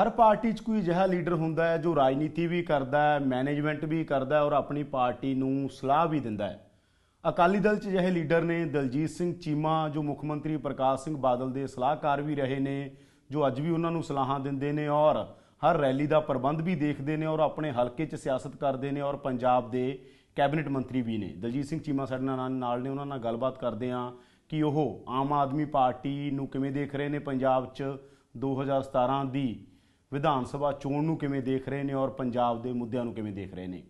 ਹਰ party 'ਚ ਕੋਈ ਅਜਿਹਾ ਲੀਡਰ ਹੁੰਦਾ ਹੈ ਜੋ ਰਾਜਨੀਤੀ ਵੀ ਕਰਦਾ ਹੈ, ਮੈਨੇਜਮੈਂਟ ਵੀ ਕਰਦਾ ਹੈ ਔਰ ਆਪਣੀ ਪਾਰਟੀ ਨੂੰ ਸਲਾਹ ਵੀ ਦਿੰਦਾ ਹੈ। ਅਕਾਲੀ ਦਲ 'ਚ ਅਜਿਹੇ ਲੀਡਰ ਨੇ ਦਲਜੀਤ ਸਿੰਘ ਚੀਮਾ, ਜੋ ਮੁੱਖ ਮੰਤਰੀ ਪ੍ਰਕਾਸ਼ ਸਿੰਘ ਬਾਦਲ ਦੇ ਸਲਾਹਕਾਰ ਵੀ ਰਹੇ ਨੇ, ਜੋ ਅੱਜ ਵੀ ਉਹਨਾਂ ਨੂੰ ਸਲਾਹਾਂ ਦਿੰਦੇ ਨੇ ਔਰ ਹਰ ਰੈਲੀ ਦਾ ਪ੍ਰਬੰਧ ਵੀ ਦੇਖਦੇ ਨੇ ਔਰ ਆਪਣੇ ਹਲਕੇ 'ਚ ਸਿਆਸਤ ਕਰਦੇ ਨੇ ਔਰ ਪੰਜਾਬ ਦੇ ਕੈਬਨਿਟ ਮੰਤਰੀ ਵੀ ਨੇ। ਦਲਜੀਤ ਸਿੰਘ ਚੀਮਾ ਸਾਡੇ ਨਾਲ ਨਾਲ ਨੇ, ਉਹਨਾਂ ਨਾਲ ਗੱਲਬਾਤ ਕਰਦੇ ਹਾਂ ਕਿ ਉਹ ਆਮ ਆਦਮੀ ਪਾਰਟੀ ਨੂੰ ਕਿਵੇਂ ਦੇਖ ਰਹੇ ਨੇ ਪੰਜਾਬ 'ਚ 2017 ਦੀ ਵਿਧਾਨ ਸਭਾ ਚੋਣ ਨੂੰ ਕਿਵੇਂ ਦੇਖ ਰਹੇ ਨੇ ਔਰ ਪੰਜਾਬ ਦੇ ਮੁੱਦਿਆਂ ਨੂੰ ਕਿਵੇਂ ਦੇਖ ਰਹੇ ਨੇ?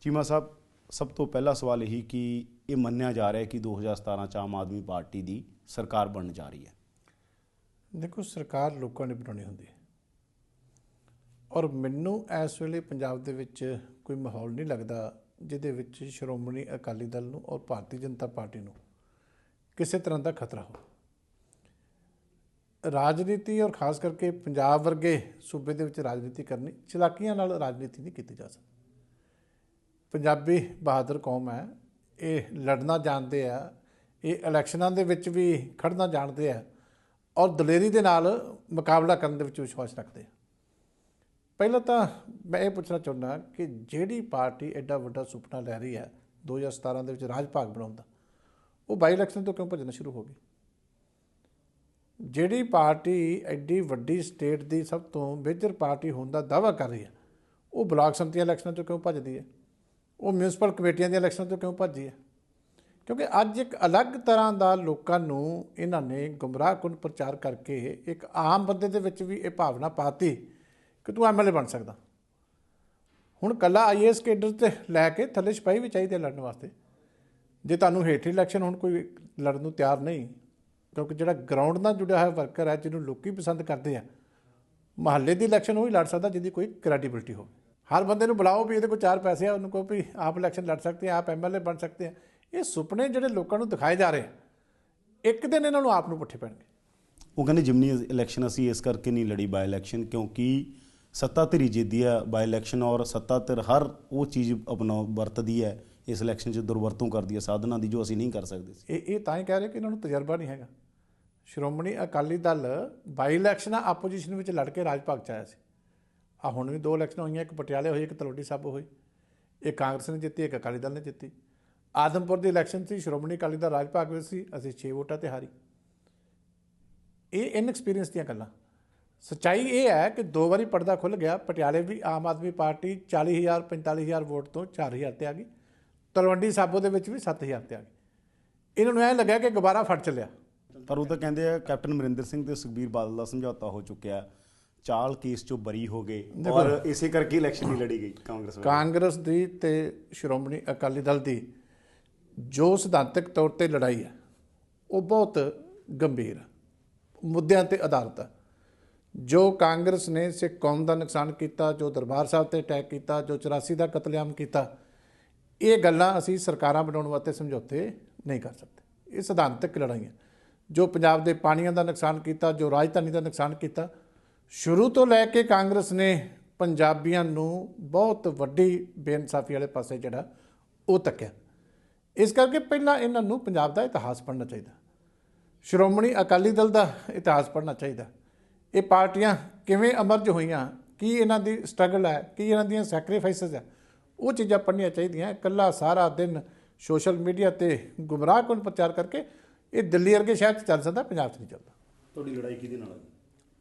ਚੀਮਾ ਸਾਹਿਬ, ਸਭ ਤੋਂ ਪਹਿਲਾ ਸਵਾਲ ਇਹੀ ਕਿ ਇਹ ਮੰਨਿਆ ਜਾ ਰਿਹਾ ਹੈ ਕਿ 2017 ਚ ਆਮ ਆਦਮੀ ਪਾਰਟੀ ਦੀ ਸਰਕਾਰ ਬਣਨ ਜਾ ਰਹੀ ਹੈ। ਦੇਖੋ, ਸਰਕਾਰ ਲੋਕਾਂ ਨੇ ਬਣਾਉਣੀ ਹੁੰਦੀ ਹੈ। ਔਰ ਮੈਨੂੰ ਇਸ ਵੇਲੇ ਪੰਜਾਬ ਦੇ ਵਿੱਚ ਕੋਈ ਮਾਹੌਲ ਨਹੀਂ ਲੱਗਦਾ ਜਿਹਦੇ ਵਿੱਚ ਸ਼੍ਰੋਮਣੀ ਅਕਾਲੀ ਦਲ ਨੂੰ ਔਰ ਭਾਰਤੀ ਜਨਤਾ ਪਾਰਟੀ ਨੂੰ ਕਿਸੇ ਤਰ੍ਹਾਂ ਦਾ ਖਤਰਾ ਹੋ ਰਾਜਨੀਤੀ ਔਰ ਖਾਸ ਕਰਕੇ ਪੰਜਾਬ ਵਰਗੇ ਸੂਬੇ ਦੇ ਵਿੱਚ ਰਾਜਨੀਤੀ ਕਰਨੀ, ਚਲਾਕੀਆਂ ਨਾਲ ਰਾਜਨੀਤੀ ਨਹੀਂ ਕੀਤੀ ਜਾ ਸਕਦੀ। ਪੰਜਾਬੀ ਬਹਾਦਰ ਕੌਮ ਹੈ, ਇਹ ਲੜਨਾ ਜਾਣਦੇ ਆ, ਇਹ ਇਲੈਕਸ਼ਨਾਂ ਦੇ ਵਿੱਚ ਵੀ ਖੜਨਾ ਜਾਣਦੇ ਆ ਔਰ ਦਲੇਰੀ ਦੇ ਨਾਲ ਮੁਕਾਬਲਾ ਕਰਨ ਦੇ ਵਿੱਚ ਵਿਸ਼ਵਾਸ ਰੱਖਦੇ ਆ। ਪਹਿਲਾਂ ਤਾਂ ਮੈਂ ਇਹ ਪੁੱਛਣਾ ਚਾਹੁੰਦਾ ਕਿ ਜਿਹੜੀ ਪਾਰਟੀ ਐਡਾ ਵੱਡਾ ਸੁਪਨਾ ਲੈ ਰਹੀ ਹੈ 2017 ਦੇ ਵਿੱਚ ਰਾਜ ਭਾਗ ਬਣਾਉਣ ਦਾ, ਉਹ ਬਾਈ ਇਲੈਕਸ਼ਨ ਤੋਂ ਕਿਉਂ ਭੱਜਣਾ ਸ਼ੁਰੂ ਹੋ ਗਈ? ਜਿਹੜੀ ਪਾਰਟੀ ਐਡੀ ਵੱਡੀ ਸਟੇਟ ਦੀ ਸਭ ਤੋਂ ਮੇਜਰ ਪਾਰਟੀ ਹੋਣ ਦਾ ਦਾਅਵਾ ਕਰ ਰਹੀ ਹੈ, ਉਹ ਬਲਾਕ ਸੰਮਤੀਆਂ ਇਲੈਕਸ਼ਨਾਂ ਤੋਂ ਕਿਉਂ ਭੱਜਦੀ ਹੈ? ਉਹ ਮਿਊਨਿਸਪਲ ਕਮੇਟੀਆਂ ਦੀਆਂ ਇਲੈਕਸ਼ਨਾਂ ਤੋਂ ਕਿਉਂ ਭੱਜਦੀ ਹੈ? ਕਿਉਂਕਿ ਅੱਜ ਇੱਕ ਅਲੱਗ ਤਰ੍ਹਾਂ ਦਾ ਲੋਕਾਂ ਨੂੰ ਇਹਨਾਂ ਨੇ ਗੁੰਮਰਾਹਕੁਨ ਪ੍ਰਚਾਰ ਕਰਕੇ ਇੱਕ ਆਮ ਬੰਦੇ ਦੇ ਵਿੱਚ ਵੀ ਇਹ ਭਾਵਨਾ ਪਾਤੀ ਕਿ ਤੂੰ ਐਮਐਲਏ ਬਣ ਸਕਦਾ। ਹੁਣ ਕੱਲਾ ਆਈਏਐਸ ਕੇਡਰ ਤੇ ਲੈ ਕੇ ਥੱਲੇ ਸਿਪਾਹੀ ਵੀ ਚਾਹੀਦੇ ਲੜਨ ਵਾਸਤੇ। ਜੇ ਤੁਹਾਨੂੰ ਹੇਠ ਇਲੈਕਸ਼ਨ ਹੁਣ ਕੋਈ ਲੜਨ ਨੂੰ ਤਿਆਰ ਨਹੀਂ ਕਿਉਂਕਿ ਜਿਹੜਾ ਗਰਾਊਂਡ ਨਾਲ ਜੁੜਿਆ ਹੋਇਆ ਵਰਕਰ ਹੈ ਜਿਹਨੂੰ ਲੋਕੀ ਪਸੰਦ ਕਰਦੇ ਆ ਮਹੱਲੇ ਦੀ ਇਲੈਕਸ਼ਨ ਉਹ ਹੀ ਲੜ ਸਕਦਾ ਜਿਹਦੀ ਕੋਈ ਕ੍ਰੈਡੀਬਿਲਟੀ ਹੋਵੇ। ਹਰ ਬੰਦੇ ਨੂੰ ਬੁਲਾਓ ਵੀ ਇਹਦੇ ਕੋਲ ਚਾਰ ਪੈਸੇ ਆ ਉਹਨੂੰ ਕਹੋ ਵੀ ਆਪ ਇਲੈਕਸ਼ਨ ਲੜ ਸਕਦੇ ਆ ਆਪ ਐਮਐਲਏ ਬਣ ਸਕਦੇ ਆ। ਇਹ ਸੁਪਨੇ ਜਿਹੜੇ ਲੋਕਾਂ ਨੂੰ ਦਿਖਾਏ ਜਾ ਰਹੇ ਆ ਇੱਕ ਦਿਨ ਇਹਨਾਂ ਨੂੰ ਆਪ ਨੂੰ ਪੁੱਠੇ ਪੈਣਗੇ। ਉਹ ਕਹਿੰਦੇ ਜਿਮਨੀ ਇਲੈਕਸ਼ਨ ਅਸੀਂ ਇਸ ਕਰਕੇ ਨਹੀਂ ਲੜੀ ਬਾਈ ਇਲੈਕਸ਼ਨ ਕਿਉਂਕਿ ਸੱਤਾ ਧਿਰੀ ਜਿੱਦੀ ਹੈ ਬਾਈ ਇਲੈਕਸ਼ਨ ਔਰ ਸੱਤਾ ਧਿਰ ਹਰ ਉਹ ਚੀਜ਼ ਆਪਣਾ ਵਰਤਦੀ ਹੈ ਇਸ ਇਲੈਕਸ਼ਨ 'ਚ ਦੁਰਵਰਤੋਂ ਕਰਦੀ ਹੈ ਸਾਧਨਾਂ ਦੀ ਜੋ ਅਸੀਂ ਨਹੀਂ ਕਰ ਸਕਦੇ। ਸੀ ਇਹ ਇਹ ਤਾਂ ਹੀ ਕਹਿ ਰਹੇ ਕਿ ਇਹਨਾਂ ਨੂੰ ਤਜਰਬਾ ਨਹੀਂ ਹੈਗਾ। ਸ਼੍ਰੋਮਣੀ ਅਕਾਲੀ ਦਲ ਬਾਈ ਇਲੈਕਸ਼ਨਾਂ ਆਪੋਜੀਸ਼ਨ ਵਿੱਚ ਲੜ ਕੇ ਰਾਜ ਭਾਗ ਚ ਆਇਆ ਸੀ। ਆ ਹੁਣ ਵੀ ਦੋ ਇਲੈਕਸ਼ਨਾਂ ਹੋਈਆਂ, ਇੱਕ ਪਟਿਆਲੇ ਹੋਈ, ਇੱਕ ਤਲਵੰਡੀ ਸਾਬੋ ਹੋਈ। ਇੱਕ ਕਾਂਗਰਸ ਨੇ ਜਿੱਤੀ, ਇੱਕ ਅਕਾਲੀ ਦਲ ਨੇ ਜਿੱਤੀ। ਆਦਮਪੁਰ ਦੀ ਇਲੈਕਸ਼ਨ ਸੀ, ਸ਼੍ਰੋਮਣੀ ਅਕਾਲੀ ਦਲ ਰਾਜ ਭਾਗ ਵਿੱਚ ਸੀ, ਅਸੀਂ 6 ਵੋਟਾਂ ਤੇ ਹਾਰੀ। ਇਹ ਇਨਐਕਸਪੀਰੀਅੰਸ ਦੀਆਂ ਗੱਲਾਂ। ਸੱਚਾਈ ਇਹ ਹੈ ਕਿ ਦੋ ਵਾਰੀ ਪਰਦਾ ਖੁੱਲ ਗਿਆ, ਪਟਿਆਲੇ ਵੀ ਆਮ ਆਦਮੀ ਪਾਰਟੀ 40000 45000 ਵੋਟ ਤੋਂ 4000 ਤੇ ਆ ਗਈ। ਤਲਵੰਡੀ ਸਾਬੋ ਦੇ ਵਿੱਚ ਵੀ 7000 ਤੇ ਆ ਗਈ। ਇਹਨਾਂ ਨੂੰ ਐ ਲੱਗਿਆ ਕਿ ਗੁਬਾਰਾ ਫਟ ਚੱਲਿਆ। ਪਰ ਉਹ ਤਾਂ ਕਹਿੰਦੇ ਆ ਕੈਪਟਨ ਅਮਰਿੰਦਰ ਸਿੰਘ ਤੇ ਸੁਖਬੀਰ ਬਾਦਲ ਦਾ ਸਮਝੌਤਾ ਹੋ ਚੁੱਕਿਆ। ਚਾਲ ਕੇਸ ਚੋਂ ਬਰੀ ਹੋ ਗਏ ਔਰ ਇਸੇ ਕਰਕੇ ਇਲੈਕਸ਼ਨ ਨਹੀਂ ਲੜੀ ਗਈ ਕਾਂਗਰਸ ਵੱਲੋਂ। ਕਾਂਗਰਸ ਦੀ ਤੇ ਸ਼੍ਰੋਮਣੀ ਅਕਾਲੀ ਦਲ ਦੀ ਜੋ ਸਿਧਾਂਤਕ ਤੌਰ ਤੇ ਲੜਾਈ ਹੈ ਉਹ ਬਹੁਤ ਗੰਭੀਰ ਮੁੱਦਿਆਂ ਤੇ ਆਧਾਰਿਤ ਹੈ। ਜੋ ਕਾਂਗਰਸ ਨੇ ਸਿੱਖ ਕੌਮ ਦਾ ਨੁਕਸਾਨ ਕੀਤਾ ਜੋ ਦਰਬਾਰ ਸਾਹਿਬ ਤੇ ਅਟੈਕ ਕੀਤਾ ਜੋ 84 ਦਾ ਕਤਲੇਆਮ ਕੀਤਾ ਇਹ ਗੱਲਾਂ ਅਸੀਂ ਸਰਕਾਰਾਂ ਬਣਾਉਣ ਵਾਸਤੇ ਸਮਝੌਤੇ ਨਹੀਂ ਕਰ ਸਕਦੇ। ਇਹ ਸਿਧਾਂਤਕ ਲੜਾਈਆਂ। ਜੋ ਪੰਜਾਬ ਦੇ ਪਾਣੀਆਂ ਦਾ ਨੁਕਸਾਨ ਕੀਤਾ, ਜੋ ਰਾਜਧਾਨੀ ਦਾ ਨੁਕਸਾਨ ਕੀਤਾ, ਸ਼ੁਰੂ ਤੋਂ ਲੈ ਕੇ ਕਾਂਗਰਸ ਨੇ ਪੰਜਾਬੀਆਂ ਨੂੰ ਬਹੁਤ ਵੱਡੀ ਬੇਇਨਸਾਫੀ ਵਾਲੇ ਪਾਸੇ ਜਿਹੜਾ ਉਹ ਤੱਕਿਆ। ਇਸ ਕਰਕੇ ਪਹਿਲਾਂ ਇਹਨਾਂ ਨੂੰ ਪੰਜਾਬ ਦਾ ਇਤਿਹਾਸ ਪੜ੍ਹਨਾ ਚਾਹੀਦਾ। ਸ਼੍ਰੋਮਣੀ ਅਕਾਲੀ ਦਲ ਦਾ ਇਤਿਹਾਸ ਪੜ੍ਹਨਾ ਚਾਹੀਦਾ। ਇਹ ਪਾਰਟੀਆਂ ਕਿਵੇਂ ਅਮਰਜ ਹੋਈਆਂ, ਕੀ ਇਹਨਾਂ ਦੀ ਸਟਰਗਲ ਹੈ, ਕੀ ਇਹਨਾਂ ਦੀਆਂ ਸੈਕਰੀਫਾਈਸਸ ਹੈ, ਉਹ ਚੀਜ਼ਾਂ ਪੜ੍ਹਨੀਆਂ ਚਾਹੀਦੀਆਂ। ਇਕੱਲਾ ਸਾਰਾ ਦਿਨ ਸੋਸ਼ਲ ਮੀਡੀਆ ਤੇ ਗੁੰਮਰਾਹਕੁਨ ਪ੍ਰਚਾਰ ਕਰਕੇ ਇਹ ਦਿੱਲੀ ਵਰਗੇ ਸ਼ਹਿਰ 'ਚ ਚੱਲ ਸਕਦਾ ਪੰਜਾਬ 'ਚ ਨਹੀਂ ਚੱਲਦਾ। ਤੁਹਾਡੀ ਲੜਾਈ ਕਿਹਦੇ ਨਾਲ ਹੈ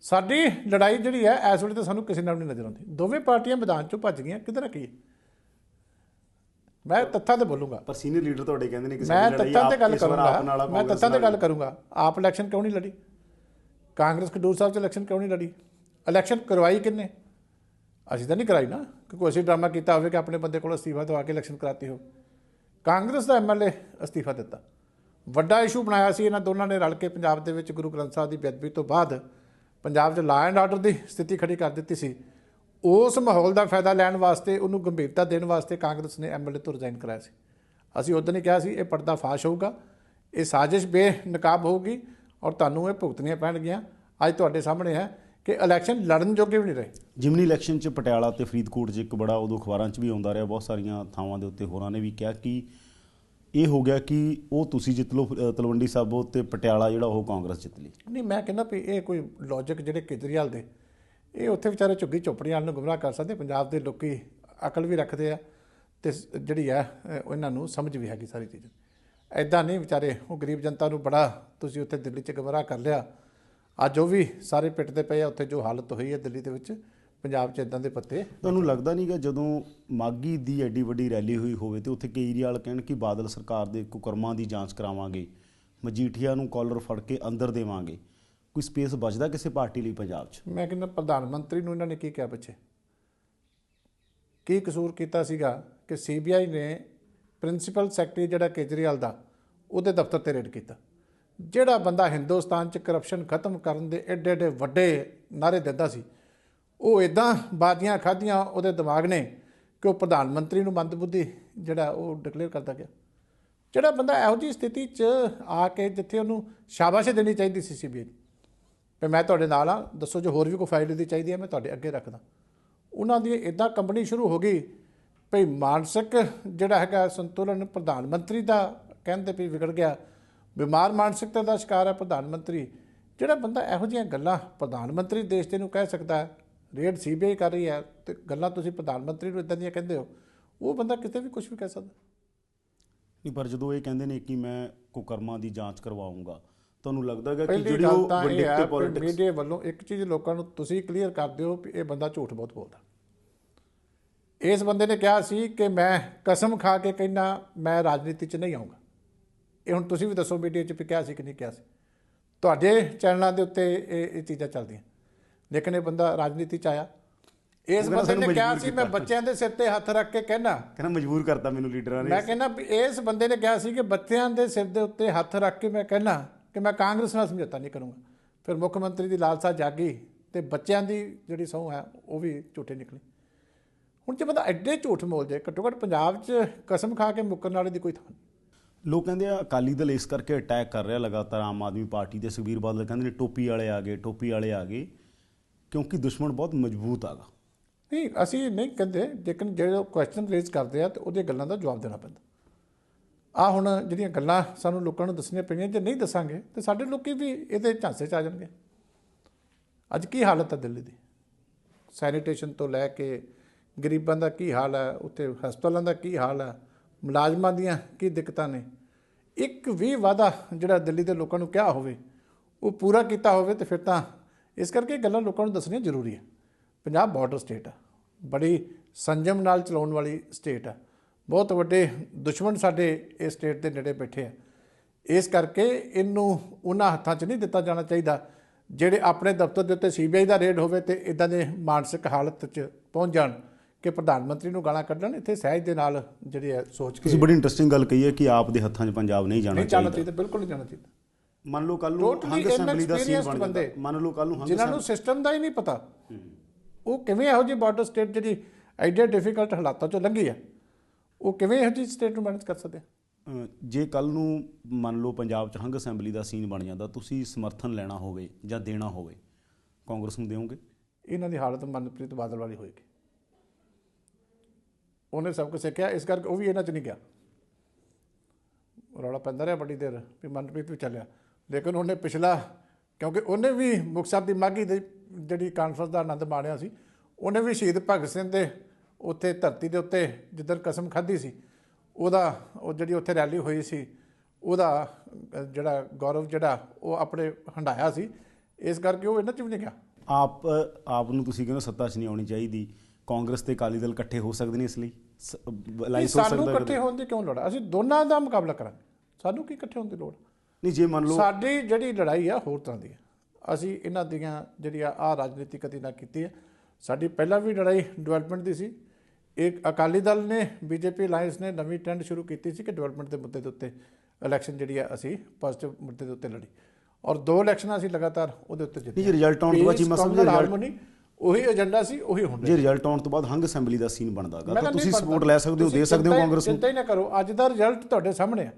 ਸਾਡੀ ਲੜਾਈ ਜਿਹੜੀ ਹੈ ਇਸ ਵੇਲੇ ਤਾਂ ਸਾਨੂੰ ਕਿਸੇ ਨਾਲ ਨਹੀਂ ਨਜ਼ਰ ਆਉਂਦੀ। ਦੋਵੇਂ ਪਾਰਟੀਆਂ ਮੈਦਾਨ 'ਚੋਂ ਭੱਜ ਗਈਆਂ ਕਿਧਰ ਕੀ? ਮੈਂ ਤੱਥਾਂ ਤੇ ਬੋਲੂੰਗਾ। ਪਰ ਸੀਨੀਅਰ ਲੀਡਰ ਤੁਹਾਡੇ ਕਹਿੰਦੇ ਨੇ ਕਿ ਮੈਂ ਸਾਡੀ ਲੜਾਈ ਤੱਥਾਂ ਤੇ ਗੱਲ ਕਰੂੰਗਾ ਮੈਂ ਤੱਥਾਂ ਤੇ ਗੱਲ ਕਰੂੰਗਾ ਆਪ ਇਲੈਕਸ਼ਨ ਕਿਉਂ ਨਹੀਂ ਲੜੀ? ਕਾਂਗਰਸ ਖਡੂਰ ਸਾਹਿਬ 'ਚ ਇਲੈਕਸ਼ਨ ਕਿਉਂ ਨਹੀਂ ਲੜੀ? ਇਲੈਕਸ਼ਨ ਕਰਵਾਈ ਕਿੰਨੇ? ਅਸੀਂ ਤਾਂ ਨਹੀਂ ਕਰਾਈ ਨਾ ਕਿ ਕੋਈ ਅਸੀਂ ਡਰਾਮਾ ਕੀਤਾ ਹੋਵੇ ਕਿ ਆਪਣੇ ਬੰਦੇ ਕੋਲ ਅਸਤੀਫਾ ਦਵਾ ਕੇ ਇਲੈਕਸ਼ਨ ਕਰਾਤੀ ਹੋ ਕਾਂਗਰਸ ਦਾ ਐਮਐਲਏ ਅਸਤੀਫਾ ਦਿੱਤਾ। ਵੱਡਾ ਇਸ਼ੂ ਬਣਾਇਆ ਸੀ ਇਹਨਾਂ ਦੋਨਾਂ ਨੇ ਰਲ ਕੇ ਪੰਜਾਬ ਦੇ ਵਿੱਚ ਗੁਰੂ ਗ੍ਰੰਥ ਸਾਹਿਬ ਦੀ ਬੇਅਦਬੀ ਤੋਂ ਬਾਅਦ ਪੰਜਾਬ 'ਚ ਲਾ ਐਂਡ ਆਰਡਰ ਦੀ ਸਥਿਤੀ ਖੜੀ ਕਰ ਦਿੱਤੀ ਸੀ। ਉਸ ਮਾਹੌਲ ਦਾ ਫਾਇਦਾ ਲੈਣ ਵਾਸਤੇ, ਉਹਨੂੰ ਗੰਭੀਰਤਾ ਦੇਣ ਵਾਸਤੇ ਕਾਂਗਰਸ ਨੇ ਐਮਐਲਏ ਤੋਂ ਰਿਜ਼ਾਈਨ ਕਰਾਇਆ ਸੀ। ਅਸੀਂ ਉਦੋਂ ਹੀ ਕਿਹਾ ਸੀ, ਇਹ ਪਰਦਾ ਫਾਸ਼ ਹੋਊਗਾ, ਇਹ ਸਾਜ਼ਿਸ਼ ਬੇਨਕਾਬ ਹੋਊਗੀ ਔਰ ਤੁਹਾਨੂੰ ਇਹ ਭੁਗਤਣੀਆਂ ਪੈਣਗੀਆਂ। ਅੱਜ ਤੁਹਾਡੇ ਸਾਹਮਣੇ ਹੈ ਕਿ ਇਲੈਕਸ਼ਨ ਲੜਨ ਜੋਗੇ ਵੀ ਨਹੀਂ ਰਹੇ। ਜਿਮਨੀ ਇਲੈਕਸ਼ਨ 'ਚ ਪਟਿਆਲਾ ਤੇ ਫਰੀਦਕੋਟ 'ਚ ਇੱਕ ਬੜਾ ਉਦੋਂ ਅਖਬਾਰਾਂ 'ਚ ਵੀ ਆਉਂਦਾ ਰਿਹਾ, ਬਹੁਤ ਸਾਰੀਆਂ ਥਾਵਾਂ ਦੇ ਉੱਤੇ ਹੋਰਾਂ ਨੇ ਵੀ ਕਿਹਾ ਕਿ ਇਹ ਹੋ ਗਿਆ ਕਿ ਉਹ ਤੁਸੀਂ ਜਿੱਤ ਲਓ ਤਲਵੰਡੀ ਸਾਬੋ ਤੇ ਪਟਿਆਲਾ ਜਿਹੜਾ ਉਹ ਕਾਂਗਰਸ ਜਿੱਤ ਲਈ। ਨਹੀਂ ਮੈਂ ਕਹਿੰਦਾ ਵੀ ਇਹ ਕੋਈ ਲੌਜੀਕ ਜਿਹੜੇ ਕੇਜਰੀਵਾਲ ਦੇ ਇਹ ਉੱਥੇ ਵਿਚਾਰੇ ਝੁੱਗੀ ਝੋਪੜੀਆਂ ਵਾਲ ਨੂੰ ਗੁੰਮਰਾਹ ਕਰ ਸਕਦੇ ਪੰਜਾਬ ਦੇ ਲੋਕੀ ਅਕਲ ਵੀ ਰੱਖਦੇ ਆ ਤੇ ਜਿਹੜੀ ਆ ਅ, ਇਹਨਾਂ ਨੂੰ ਸਮਝ ਵੀ ਹੈਗੀ ਸਾਰੀ ਚੀਜ਼। ਐਦਾਂ ਨਹੀਂ ਵਿਚਾਰੇ ਉਹ ਗਰੀਬ ਜਨਤਾ ਨੂੰ ਬੜਾ ਤੁਸੀਂ ਉੱਥੇ ਦਿੱਲੀ 'ਚ ਗੁੰਮਰਾਹ ਕਰ ਲਿਆ। ਅੱਜ ਉਹ ਵੀ ਸਾਰੇ ਪਿੱਟਦੇ ਪਏ ਆ ਉੱਥੇ ਜੋ ਹਾਲਤ ਹੋਈ ਹੈ ਦਿੱਲੀ ਦੇ ਵਿੱਚ ਪੰਜਾਬ 'ਚ ਇਦਾਂ ਦੇ ਪੱਤੇ? ਤੁਹਾਨੂੰ ਲੱਗਦਾ ਨਹੀਂਗਾ ਜਦੋਂ ਮਾਗੀ ਦੀ ਐਡੀ ਵੱਡੀ ਰੈਲੀ ਹੋਈ ਹੋਵੇ ਤੇ ਉੱਥੇ ਕੇਜਰੀਵਾਲ ਕਹਿਣ ਕਿ ਬਾਦਲ ਸਰਕਾਰ ਦੇ ਕੁਕਰਮਾਂ ਦੀ ਜਾਂਚ ਕਰਾਵਾਂਗੇ ਮਜੀਠੀਆ ਨੂੰ ਕਾਲਰ ਫੜ ਕੇ ਅੰਦਰ ਦੇਵਾਂਗੇ ਕੋਈ ਸਪੇਸ ਬਚਦਾ ਕਿਸੇ ਪਾਰਟੀ ਲਈ ਪੰਜਾਬ 'ਚ? ਮੈਂ ਕਹਿੰਦਾ ਪ੍ਰਧਾਨ ਮੰਤਰੀ ਨੂੰ ਇਹਨਾਂ ਨੇ ਕੀ ਕਿਹਾ ਪਿੱਛੇ? ਕੀ ਕਸੂਰ ਕੀਤਾ ਸੀਗਾ ਕਿ ਸੀਬੀਆਈ ਨੇ ਪ੍ਰਿੰਸੀਪਲ ਸੈਕਟਰੀ ਜਿਹੜਾ ਕੇਜਰੀਵਾਲ ਦਾ ਉਹਦੇ ਦਫ਼ਤਰ ਤੇ ਰੇਡ ਕੀਤਾ? ਜਿਹੜਾ ਬੰਦਾ ਹਿੰਦੁਸਤਾਨ 'ਚ ਕਰਪਸ਼ਨ ਖਤਮ ਕਰਨ ਦੇ ਐਡੇ ਐਡੇ ਵੱਡੇ ਨਾਰੇ ਦਿੰਦਾ ਸੀ ਉਹ ਇਦਾਂ ਬਾਜ਼ੀਆਂ ਖਾਧੀਆਂ ਉਹਦੇ ਦਿਮਾਗ ਨੇ ਕਿ ਉਹ ਪ੍ਰਧਾਨ ਮੰਤਰੀ ਨੂੰ ਮੰਦਬੁੱਧੀ ਜਿਹੜਾ ਉਹ ਡਿਕਲੇਅਰ ਕਰਦਾ ਗਿਆ। ਜਿਹੜਾ ਬੰਦਾ ਇਹੋ ਜਿਹੀ ਸਥਿਤੀ 'ਚ ਆ ਕੇ ਜਿੱਥੇ ਉਹਨੂੰ ਸ਼ਾਬਾਸ਼ ਦੇਣੀ ਚਾਹੀਦੀ ਸੀ ਸੀਬੀਆਈ ਨੂੰ। ਵੀ ਮੈਂ ਤੁਹਾਡੇ ਨਾਲ ਆ, ਦੱਸੋ ਜੋ ਹੋਰ ਵੀ ਕੋਈ ਫਾਈਲ ਦੀ ਚਾਹੀਦੀ ਹੈ, ਮੈਂ ਤੁਹਾਡੇ ਅੱਗੇ ਰੱਖਦਾ। ਉਹਨਾਂ ਦੀ ਇਦਾਂ ਕੰਪਨੀ ਸ਼ੁਰੂ ਹੋ ਗਈ ਭਈ ਮਾਨਸਿਕ ਜਿਹੜਾ ਹੈਗਾ ਸੰਤੁਲਨ ਪ੍ਰਧਾਨ ਮੰਤਰੀ ਦਾ ਕਹਿੰਦੇ ਵੀ ਵਿਗੜ ਗਿਆ। ਬਿਮਾਰ ਮਾਨਸਿਕਤਾ ਦਾ ਸ਼ਿਕਾਰ ਹੈ ਪ੍ਰਧਾਨ ਮੰਤਰੀ। ਜਿਹੜਾ ਬੰਦਾ ਇਹੋ ਜਿਹੀਆਂ ਗੱਲਾਂ ਪ੍ਰਧਾਨ ਮੰਤਰੀ ਦੇਸ਼ ਦੇ ਨੂੰ ਕਹਿ ਸਕਦਾ ਹੈ ਰੇਡ ਸੀਬੀਆਈ ਕਰ ਰਹੀ ਹੈ ਤੇ ਗੱਲਾਂ ਤੁਸੀਂ ਪ੍ਰਧਾਨ ਮੰਤਰੀ ਨੂੰ ਇਦਾਂ ਦੀਆਂ ਕਹਿੰਦੇ ਹੋ ਉਹ ਬੰਦਾ ਕਿਤੇ ਵੀ ਕੁਝ ਵੀ ਕਹਿ ਸਕਦਾ। ਨਹੀਂ ਪਰ ਜਦੋਂ ਇਹ ਕਹਿੰਦੇ ਨੇ ਕਿ ਮੈਂ ਕੁਕਰਮਾਂ ਦੀ ਜਾਂਚ ਕਰਵਾਉਂਗਾ ਤੁਹਾਨੂੰ ਲੱਗਦਾ ਹੈਗਾ ਕਿ ਜਿਹੜੀ ਉਹ ਵਿੰਡਿਕਟਿਵ ਪੋਲਿਟਿਕਸ ਮੀਡੀਆ ਵੱਲੋਂ ਇੱਕ ਚੀਜ਼ ਲੋਕਾਂ ਨੂੰ ਤੁਸੀਂ ਕਲੀਅਰ ਕਰ ਦਿਓ ਕਿ ਇਹ ਬੰਦਾ ਝੂਠ ਬਹੁਤ ਬੋਲਦਾ। ਇਸ ਬੰਦੇ ਨੇ ਕਿਹਾ ਸੀ ਕਿ ਮੈਂ ਕਸਮ ਖਾ ਕੇ ਕਹਿੰਦਾ ਮੈਂ ਰਾਜਨੀਤੀ 'ਚ ਨਹੀਂ ਆਉਂਗਾ। ਇਹ ਹੁਣ ਤੁਸੀਂ ਵੀ ਦੱਸੋ ਮੀਡੀਆ 'ਚ ਵੀ ਕਿਹਾ ਸੀ ਕਿ ਨਹੀਂ ਕਿਹਾ ਸੀ। ਤੁਹਾਡੇ ਚੈਨਲਾਂ ਦੇ ਉੱਤੇ ਇਹ ਇਹ ਚੀਜ਼ਾਂ ਚੱਲਦੀਆਂ। ਲੇਕਿਨ ਇਹ ਬੰਦਾ ਰਾਜਨੀਤੀ 'ਚ ਆਇਆ। ਇਸ ਬੰਦੇ ਨੇ ਕਿਹਾ ਸੀ ਮੈਂ। ਬੱਚਿਆਂ ਦੇ ਸਿਰ ਤੇ ਹੱਥ ਰੱਖ ਕੇ ਕਹਿਣਾ ਕਹਿੰਦਾ ਮਜਬੂਰ ਕਰਤਾ ਮੈਨੂੰ ਲੀਡਰਾਂ ਨੇ। ਮੈਂ ਕਹਿੰਦਾ ਇਸ ਬੰਦੇ ਨੇ ਕਿਹਾ ਸੀ ਕਿ ਬੱਚਿਆਂ ਦੇ ਸਿਰ ਦੇ ਉੱਤੇ ਹੱਥ ਰੱਖ ਕੇ ਮੈਂ ਕਹਿਣਾ ਕਿ ਮੈਂ ਕਾਂਗਰਸ ਨਾਲ ਸਮਝੌਤਾ ਨਹੀਂ ਕਰੂੰਗਾ। ਫਿਰ ਮੁੱਖ ਮੰਤਰੀ ਦੀ ਲਾਲਸਾ ਜਾਗੀ ਤੇ ਬੱਚਿਆਂ ਦੀ ਜਿਹੜੀ ਸਹੁੰ ਹੈ ਉਹ ਵੀ ਝੂਠੇ ਨਿਕਲੇ। ਹੁਣ ਜੇ ਬੰਦਾ ਐਡੇ ਝੂਠ ਬੋਲ ਜਾਏ ਘੱਟੋ ਘੱਟ ਪੰਜਾਬ 'ਚ ਕਸਮ ਖਾ ਕੇ ਮੁੱਕਰਨ ਵਾਲੇ ਦੀ ਕੋਈ ਥਾਂ ਨਹੀਂ। ਲੋਕ ਕਹਿੰਦੇ ਆ ਅਕਾਲੀ ਦਲ ਇਸ ਕਰਕੇ ਅਟੈਕ ਕਰ ਰਿਹਾ ਲਗਾਤਾਰ ਆਮ ਆਦਮੀ ਪਾਰਟੀ ਤੇ ਸੁਖਬੀਰ ਬਾਦਲ ਕਹਿੰਦੇ ਨੇ ਟੋਪੀ ਵਾਲੇ ਆ ਗਏ ਟੋਪੀ ਵਾਲੇ ਆ ਗਏ। ਕਿਉਂਕਿ ਦੁਸ਼ਮਣ ਬਹੁਤ ਮਜ਼ਬੂਤ ਆਗਾ। ਨਹੀਂ, ਅਸੀਂ ਨਹੀਂ ਕਹਿੰਦੇ, ਲੇਕਿਨ ਜਿਹੜੇ ਕੁਐਸਚਨ ਰੇਜ਼ ਕਰਦੇ ਆ, ਤੇ ਉਹਦੇ ਗੱਲਾਂ ਦਾ ਜਵਾਬ ਦੇਣਾ ਪੈਂਦਾ। ਆ ਹੁਣ ਜਿਹੜੀਆਂ ਗੱਲਾਂ ਸਾਨੂੰ ਲੋਕਾਂ ਨੂੰ ਦੱਸਣੀਆਂ ਪੈਣੀਆਂ ਜੇ ਨਹੀਂ ਦੱਸਾਂਗੇ, ਤੇ ਸਾਡੇ ਲੋਕੀ ਵੀ ਇਹਦੇ ਝਾਂਸੇ 'ਚ ਆ ਜਾਣਗੇ। ਅੱਜ ਕੀ ਹਾਲਤ ਹੈ ਦਿੱਲੀ ਦੀ? ਸੈਨੀਟੇਸ਼ਨ ਤੋਂ ਲੈ ਕੇ ਗਰੀਬਾਂ ਦਾ ਕੀ ਹਾਲ ਹੈ ਉੱਥੇ ਹਸਪਤਾਲਾਂ ਦਾ ਕੀ ਹਾਲ ਹੈ ਮੁਲਾਜ਼ਮਾਂ ਦੀਆਂ ਕੀ ਦਿੱਕਤਾਂ ਨੇ? ਇੱਕ ਵੀ ਵਾਅਦਾ ਜਿਹੜਾ ਦਿੱਲੀ ਦੇ ਲੋਕਾਂ ਨੂੰ ਕਿਹਾ ਹੋਵੇ, ਉਹ ਪੂਰਾ ਕੀਤਾ ਹੋਵੇ ਤੇ ਫਿਰ ਤਾਂ ਇਸ ਕਰਕੇ ਗੱਲਾਂ ਲੋਕਾਂ ਨੂੰ ਦੱਸਣੀਆਂ ਜ਼ਰੂਰੀ ਹੈ। ਪੰਜਾਬ ਬਾਰਡਰ ਸਟੇਟ ਹੈ ਬੜੀ ਸੰਜਮ ਨਾਲ ਚਲਾਉਣ ਵਾਲੀ ਸਟੇਟ ਹੈ ਬਹੁਤ ਵੱਡੇ ਦੁਸ਼ਮਣ ਸਾਡੇ ਇਸ ਸਟੇਟ ਦੇ ਨੇੜੇ ਬੈਠੇ ਆ। ਇਸ ਕਰਕੇ ਇਹਨੂੰ ਉਹਨਾਂ ਹੱਥਾਂ 'ਚ ਨਹੀਂ ਦਿੱਤਾ ਜਾਣਾ ਚਾਹੀਦਾ ਜਿਹੜੇ ਆਪਣੇ ਦਫ਼ਤਰ ਦੇ ਉੱਤੇ ਸੀਬੀਆਈ ਦਾ ਰੇਡ ਹੋਵੇ ਤੇ ਇਦਾਂ ਦੇ ਮਾਨਸਿਕ ਹਾਲਤ 'ਚ ਪਹੁੰਚ ਜਾਣ ਕਿ ਪ੍ਰਧਾਨ ਮੰਤਰੀ ਨੂੰ ਗਾਲਾਂ ਕੱਢਣ ਇੱਥੇ ਸਹਿਜ ਦੇ ਨਾਲ ਜਿਹੜੇ ਹੈ ਸੋਚ ਕੇ ਤੁਸੀਂ ਬੜੀ ਇੰਟਰਸਟਿੰਗ ਗੱਲ ਕਹੀ ਹੈ ਕਿ ਆਪ ਦੇ ਹੱਥਾਂ 'ਚ ਪੰਜਾਬ ਨਹੀਂ ਜਾਣਾ ਨਹੀਂ ਜਾਣਾ ਚਾਹੀਦਾ। ਚਾਹੀਦਾ ਬਿਲਕੁਲ ਨਹੀਂ ਜਾਣਾ ਚਾਹੀਦਾ। ਮੰਨ ਲਓ ਕੱਲ ਨੂੰ ਹੰਗ ਅਸੈਂਬਲੀ ਦਾ ਸੀਨ ਬਣ ਜਾਂਦਾ। ਮੰਨ ਲਓ ਕੱਲ ਨੂੰ ਹੰਗ ਜਿਨ੍ਹਾਂ ਨੂੰ ਸਿਸਟਮ ਦਾ ਹੀ ਨਹੀਂ ਪਤਾ। ਉਹ ਕਿਵੇਂ ਇਹੋ ਜਿਹੀ ਬਾਰਡਰ ਸਟੇਟ ਜਿਹੜੀ ਐਡੇ ਡਿਫਿਕਲਟ ਹਾਲਾਤਾਂ ਚੋਂ ਲੰਘੀ ਆ ਉਹ ਕਿਵੇਂ ਇਹੋ ਜਿਹੀ ਸਟੇਟ ਨੂੰ ਮੈਨੇਜ ਕਰ ਸਕਦੇ ਜੇ ਕੱਲ ਨੂੰ ਮੰਨ ਲਓ ਪੰਜਾਬ 'ਚ ਹੰਗ ਅਸੈਂਬਲੀ ਦਾ ਸੀਨ ਬਣ ਜਾਂਦਾ ਤੁਸੀਂ ਸਮਰਥਨ ਲੈਣਾ ਹੋਵੇ ਜਾਂ ਦੇਣਾ ਹੋਵੇ ਕਾਂਗਰਸ ਨੂੰ ਦਿਓਗੇ? ਇਹਨਾਂ ਦੀ ਹਾਲਤ ਮਨਪ੍ਰੀਤ ਬਾਦਲ ਵਾਲੀ ਹੋਏਗੀ। ਉਹਨੇ ਸਭ ਕੁਝ ਸਿੱਖਿਆ ਇਸ ਕਰਕੇ ਉਹ ਵੀ ਇਹਨਾਂ 'ਚ ਨਹੀਂ ਗਿਆ। ਰੌਲਾ ਪੈਂਦਾ ਰਿਹਾ ਬੜੀ ਦੇਰ ਵੀ ਮਨਪ੍ਰੀਤ ਵੀ ਚੱਲਿਆ। ਲੇਕਿਨ ਉਹਨੇ ਪਿਛਲਾ ਕਿਉਂਕਿ ਉਹਨੇ ਵੀ ਮੁਖ ਸਾਹਿਬ ਦੀ ਮਾਗੀ ਦੀ ਜਿਹੜੀ ਕਾਨਫਰੰਸ ਦਾ ਆਨੰਦ ਮਾਣਿਆ ਸੀ ਉਹਨੇ ਵੀ ਸ਼ਹੀਦ ਭਗਤ ਸਿੰਘ ਦੇ ਉੱਥੇ ਧਰਤੀ ਦੇ ਉੱਤੇ ਜਿੱਦਣ ਕਸਮ ਖਾਧੀ ਸੀ ਉਹਦਾ ਉਹ ਜਿਹੜੀ ਉੱਥੇ ਰੈਲੀ ਹੋਈ ਸੀ ਉਹਦਾ ਜਿਹੜਾ ਗੌਰਵ ਜਿਹੜਾ ਉਹ ਆਪਣੇ ਹੰਡਾਇਆ ਸੀ ਇਸ ਕਰਕੇ ਉਹ ਇਹਨਾਂ 'ਚ ਵੀ ਨਹੀਂ ਗਿਆ। ਆਪ ਆਪ ਨੂੰ ਤੁਸੀਂ ਕਹਿੰਦੇ ਸੱਤਾ 'ਚ ਨਹੀਂ ਆਉਣੀ ਚਾਹੀਦੀ ਕਾਂਗਰਸ ਤੇ ਅਕਾਲੀ ਦਲ ਇਕੱਠੇ ਹੋ ਸਕਦੇ ਨੇ ਇਸ ਲਈ? ਲਾਈਸ ਹੋ ਸਾਨੂੰ ਸਕਦਾ ਇਕੱਠੇ ਹੋਣ ਦੀ ਕਿਉਂ ਲੋੜ ਹੈ? ਅਸੀਂ ਦੋਨਾਂ ਦਾ ਮੁਕਾਬਲਾ ਕਰਾਂਗੇ। ਸਾਨੂੰ ਕੀ ਇਕੱਠੇ ਹੋਣ ਦੀ ਲੋੜ ਨਹੀਂ ਜੇ ਮੰਨ ਲਓ ਸਾਡੀ ਜਿਹੜੀ ਲੜਾਈ ਆ ਹੋਰ ਤਰ੍ਹਾਂ ਦੀ ਹੈ ਅਸੀਂ ਇਹਨਾਂ ਦੀਆਂ ਜਿਹੜੀਆਂ ਆ ਰਾਜਨੀਤੀ ਕਦੀ ਨਾ ਕੀਤੀ ਹੈ ਸਾਡੀ ਪਹਿਲਾਂ ਵੀ ਲੜਾਈ ਡਿਵੈਲਪਮੈਂਟ ਦੀ ਸੀ। ਇੱਕ ਅਕਾਲੀ ਦਲ ਨੇ ਬੀਜੇਪੀ ਅਲਾਈਅੰਸ ਨੇ ਨਵੀਂ ਟ੍ਰੈਂਡ ਸ਼ੁਰੂ ਕੀਤੀ ਸੀ ਕਿ ਡਿਵੈਲਪਮੈਂਟ ਦੇ ਮੁੱਦੇ ਦੇ ਉੱਤੇ ਇਲੈਕਸ਼ਨ ਜਿਹੜੀ ਆ ਅਸੀਂ ਪੋਜ਼ਿਟਿਵ ਮੁੱਦੇ ਦੇ ਉੱਤੇ ਲੜੀ। ਔਰ ਦੋ ਇਲੈਕਸ਼ਨਾਂ ਅਸੀਂ ਲਗਾਤਾਰ ਉਹਦੇ ਉੱਤੇ ਜਿੱਤੇ ਜੇ result ਆਉਣ ਤੋਂ ਬਾਅਦ ਜੇ result- ਹਾਰਮੋਨੀ ਉਹੀ ਏਜੰਡਾ ਸੀ ਉਹੀ ਹੁਣ ਜੇ ਰਿਜ਼ਲਟ ਆਉਣ ਤੋਂ ਬਾਅਦ ਹੰਗ ਅਸੈਂਬਲੀ ਦਾ ਸੀਨ ਬਣਦਾਗਾ ਤਾਂ ਤੁਸੀਂ ਸਪੋਰਟ। ਲੈ ਸਕਦੇ ਹੋ ਦੇ ਸਕਦੇ ਹੀ- ਕਾਂਗਰਸ ਨੂੰ। ਚਿੰਤਾ ਹੀ ਨਾ ਕਰੋ ਅੱਜ ਦਾ ਰਿਜ਼ਲਟ ਤੁਹਾਡੇ ਸਾਹਮਣੇ ਆ।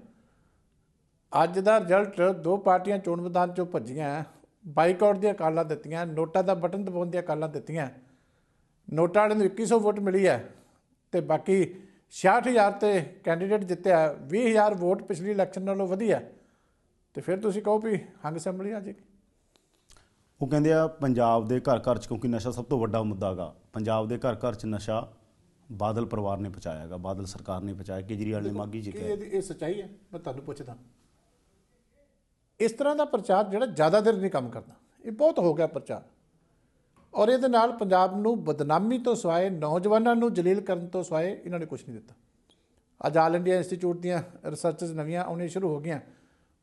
ਅੱਜ ਦਾ ਰਿਜ਼ਲਟ ਦੋ ਪਾਰਟੀਆਂ ਚੋਣ ਮੈਦਾਨ ਚੋਂ ਭੱਜੀਆਂ। ਬਾਈਕਾਟ ਦੀਆਂ ਕਾਲਾਂ ਦਿੱਤੀਆਂ ਨੋਟਾਂ ਦਾ ਬਟਨ ਦਬਾਉਣ ਦੀਆਂ ਕਾਲਾਂ ਦਿੱਤੀਆਂ। ਨੋਟਾਂ ਵਾਲਿਆਂ ਨੂੰ 2100 ਵੋਟ ਮਿਲੀ ਹੈ ਤੇ ਬਾਕੀ 66000 ਤੇ ਕੈਂਡੀਡੇਟ ਜਿੱਤਿਆ 20000 ਵੋਟ ਪਿਛਲੀ ਇਲੈਕਸ਼ਨ ਨਾਲੋਂ ਵਧੀਆ। ਤੇ ਫਿਰ ਤੁਸੀਂ ਕਹੋ ਵੀ ਹੰਗ ਅਸੈਂਬਲੀ ਆ ਜਾਏਗੀ। ਉਹ ਕਹਿੰਦੇ ਆ ਪੰਜਾਬ ਦੇ ਘਰ ਘਰ ਚ ਕਿਉਂਕਿ ਨਸ਼ਾ ਸਭ ਤੋਂ ਵੱਡਾ ਮੁੱਦਾ ਗਾ। ਪੰਜਾਬ ਦੇ ਘਰ ਘਰ ਚ ਨਸ਼ਾ ਬਾਦਲ ਪਰਿਵਾਰ ਨੇ ਪਹੁੰਚਾਇਆਗਾ ਬਾਦਲ ਸਰਕਾਰ ਨੇ ਪਹੁੰਚਾਇਆ ਕੇਜਰੀਵਾਲ ਨੇ ਮਾਗੀ ਕੀ ਜਿੱਤਿਆ ਇਹ ਇਹ ਸੱਚਾਈ ਹੈ? ਮੈਂ ਤੁਹਾਨੂੰ ਪੁੱਛਦਾ। ਇਸ ਤਰ੍ਹਾਂ ਦਾ ਪ੍ਰਚਾਰ ਜਿਹੜਾ ਜ਼ਿਆਦਾ ਦੇਰ ਨਹੀਂ ਕੰਮ ਕਰਦਾ। ਇਹ ਬਹੁਤ ਹੋ ਗਿਆ ਪ੍ਰਚਾਰ। ਔਰ ਇਹਦੇ ਨਾਲ ਪੰਜਾਬ ਨੂੰ ਬਦਨਾਮੀ ਤੋਂ ਸਿਵਾਏ ਨੌਜਵਾਨਾਂ ਨੂੰ ਜਲੀਲ ਕਰਨ ਤੋਂ ਸਿਵਾਏ ਇਹਨਾਂ ਨੇ ਕੁਝ ਨਹੀਂ ਦਿੱਤਾ। ਅੱਜ ਆਲ ਇੰਡੀਆ ਇੰਸਟੀਚਿਊਟ ਦੀਆਂ ਰਿਸਰਚਸ ਨਵੀਆਂ ਆਉਣੀਆਂ ਸ਼ੁਰੂ ਹੋ ਗਈਆਂ।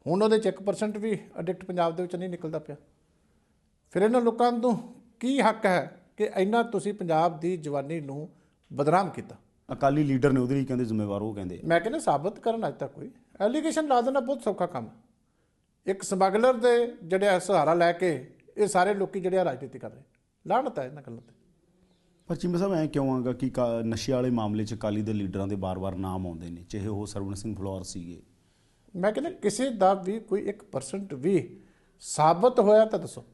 ਹੁਣ ਉਹਦੇ ਚ 1% ਵੀ ਐਡਿਕਟ ਪੰਜਾਬ ਦੇ ਵਿੱਚ ਨਹੀਂ ਨਿਕਲਦਾ ਪਿਆ। ਫਿਰ ਇਹਨਾਂ ਲੋਕਾਂ ਨੂੰ ਕੀ ਹੱਕ ਹੈ ਕਿ ਇੰਨਾ ਤੁਸੀਂ ਪੰਜਾਬ ਦੀ ਜਵਾਨੀ ਨੂੰ ਬਦਨਾਮ ਕੀਤਾ? ਅਕਾਲੀ ਲੀਡਰ ਨੇ ਉਹਦੇ ਲਈ ਕਹਿੰਦੇ ਜ਼ਿੰਮੇਵਾਰ ਉਹ ਕਹਿੰਦੇ ਮੈਂ ਕਹਿੰਦਾ ਸਾਬਤ ਕਰਨ ਅੱਜ ਤੱਕ ਕੋਈ। ਐਲੀਗੇਸ਼ਨ ਲਾ ਦੇਣਾ ਬਹੁਤ ਸੌਖਾ ਕੰਮ। ਹੈ। ਇੱਕ ਸਮਗਲਰ ਦੇ ਜਿਹੜੇ ਸਹਾਰਾ ਲੈ ਕੇ ਇਹ ਸਾਰੇ ਲੋਕੀ ਜਿਹੜੇ ਰਾਜਨੀਤੀ ਕਰ ਰਹੇ। ਲਾਹਨਤ ਹੈ ਇਹਨਾਂ ਗੱਲਾਂ ਤੇ। ਪਰ ਚੀਮਾ ਸਾਹਿਬ ਐ ਕਿਉਂ ਆਗਾ ਕਿ ਨਸ਼ੇ ਵਾਲੇ ਮਾਮਲੇ 'ਚ ਅਕਾਲੀ ਦੇ ਲੀਡਰਾਂ ਦੇ ਬਾਰ-ਬਾਰ ਨਾਮ ਆਉਂਦੇ ਨੇ ਚਾਹੇ ਉਹ ਸਰਵਣ ਸਿੰਘ ਫਲੋਰ ਸੀਗੇ। ਮੈਂ ਕਹਿੰਦਾ ਕਿਸੇ ਦਾ ਵੀ ਕੋਈ 1% ਵੀ ਸਾਬਤ ਹੋਇਆ ਤਾਂ ਦੱਸੋ।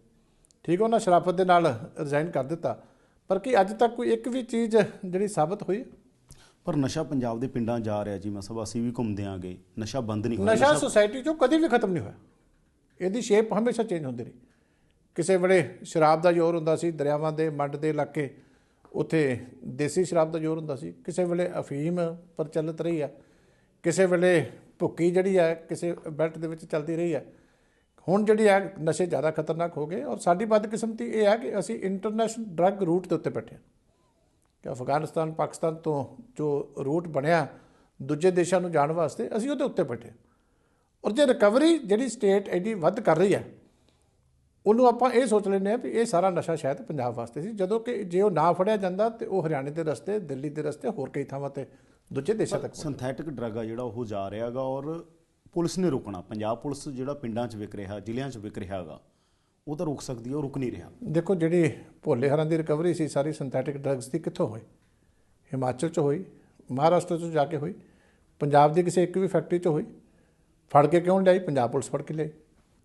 ਠੀਕ ਉਹਨਾਂ ਸ਼ਰਾਫਤ ਦੇ ਨਾਲ ਰਿਜ਼ਾਈਨ ਕਰ ਦਿੱਤਾ। ਪਰ ਕੀ ਅੱਜ ਤੱਕ ਕੋਈ ਇੱਕ ਵੀ ਚੀਜ਼ ਜਿਹੜੀ ਸਾਬਤ ਹੋਈ? ਪਰ ਨਸ਼ਾ ਪੰਜਾਬ ਦੇ ਪਿੰਡਾਂ ਜਾ ਰਿਹਾ ਜੀ ਮੈਂ ਸਭ ਅਸੀਂ ਵੀ ਘੁੰਮਦੇ ਆਂਗੇ। ਨਸ਼ਾ ਬੰਦ ਨਹੀਂ ਹੋਇਆ ਨਸ਼ਾ ਸੁਸਾਇਟੀ ਚੋਂ ਕਦੀ ਵੀ ਖਤਮ ਨਹੀਂ ਹੋਇਆ। ਇਹਦੀ ਸ਼ੇਪ ਹਮੇਸ਼ਾ ਚੇਂਜ ਹੁੰਦੀ ਰਹੀ। ਕਿਸੇ ਵੇਲੇ ਸ਼ਰਾਬ ਦਾ ਜ਼ੋਰ ਹੁੰਦਾ ਸੀ, ਦਰਿਆਵਾਂ ਦੇ ਮੰਡ ਦੇ ਇਲਾਕੇ, ਉੱਥੇ ਦੇਸੀ ਸ਼ਰਾਬ ਦਾ ਜ਼ੋਰ ਹੁੰਦਾ ਸੀ। ਕਿਸੇ ਵੇਲੇ ਅਫੀਮ ਪ੍ਰਚਲਿਤ ਰਹੀ ਆ, ਕਿਸੇ ਵੇਲੇ ਭੁੱਕੀ ਜਿਹੜੀ ਹੈ ਕਿਸੇ ਬੈਲਟ ਦੇ ਵਿੱਚ ਚੱਲਦੀ ਰਹੀ ਹੈ ਹੁਣ ਜਿਹੜੀ ਹੈ ਨਸ਼ੇ ਜ਼ਿਆਦਾ ਖਤਰਨਾਕ ਹੋ ਗਏ ਔਰ ਸਾਡੀ ਬਦਕਿਸਮਤੀ ਇਹ ਹੈ ਕਿ ਅਸੀਂ ਇੰਟਰਨੈਸ਼ਨਲ ਡਰੱਗ ਰੂਟ ਦੇ ਉੱਤੇ ਬੈਠੇ ਹਾਂ। ਕਿ ਅਫਗਾਨਿਸਤਾਨ, ਪਾਕਿਸਤਾਨ ਤੋਂ ਜੋ ਰੂਟ ਬਣਿਆ, ਦੂਜੇ ਦੇਸ਼ਾਂ ਨੂੰ ਜਾਣ ਵਾਸਤੇ ਅਸੀਂ ਉਹਦੇ ਉੱਤੇ ਬੈਠੇ ਹਾਂ। ਔਰ ਜੇ ਰਿਕਵਰੀ ਜਿਹੜੀ ਸਟੇਟ ਐਡੀ ਵੱਧ ਕਰ ਰਹੀ ਹੈ ਉਹਨੂੰ ਆਪਾਂ ਇਹ ਸੋਚ ਲੈਂਦੇ ਆ ਵੀ ਇਹ ਸਾਰਾ ਨਸ਼ਾ ਸ਼ਾਇਦ ਪੰਜਾਬ ਵਾਸਤੇ ਸੀ ਜਦੋਂ ਕਿ ਜੇ ਉਹ ਨਾ ਫੜਿਆ ਜਾਂਦਾ ਤੇ ਉਹ ਹਰਿਆਣੇ ਦੇ ਰਸਤੇ ਦਿੱਲੀ ਦੇ ਰਸਤੇ ਹੋਰ ਕਈ ਥਾਵਾਂ ਤੇ ਦੂਜੇ ਦੇਸ਼ਾਂ ਤੱਕ ਸਿੰਥੈਟਿਕ ਡਰੱਗ ਆ ਜਿਹੜਾ ਉਹ ਜਾ ਰਿਹਾਗਾ ਔਰ ਪੁਲਿਸ ਨੇ ਰੋਕਣਾ। ਪੰਜਾਬ ਪੁਲਿਸ ਜਿਹੜਾ ਪਿੰਡਾਂ 'ਚ ਵਿਕ ਰਿਹਾ ਜ਼ਿਲ੍ਹਿਆਂ 'ਚ ਵਿਕ ਰਿਹਾਗਾ ਉਹ ਤਾਂ ਰੁਕ ਸਕਦੀ ਹੈ ਉਹ ਰੁਕ ਨਹੀਂ ਰਿਹਾ। ਦੇਖੋ ਜਿਹੜੀ ਭੋਲੇ ਹਰਾਂ ਦੀ ਰਿਕਵਰੀ ਸੀ ਸਾਰੀ ਸਿੰਥੈਟਿਕ ਡਰੱਗਸ ਦੀ ਕਿੱਥੋਂ ਹੋਈ? ਹਿਮਾਚਲ 'ਚ ਹੋਈ ਮਹਾਰਾਸ਼ਟਰ 'ਚ ਜਾ ਕੇ ਹੋਈ ਪੰਜਾਬ ਦੀ ਕਿਸੇ ਇੱਕ ਵੀ ਫੈਕਟਰੀ 'ਚ ਹੋਈ ਫੜ ਕੇ ਕਿਉਂ ਲਿਆਈ? ਪੰਜਾਬ ਪੁਲਿਸ ਫੜ ਕੇ ਲਿਆਈ।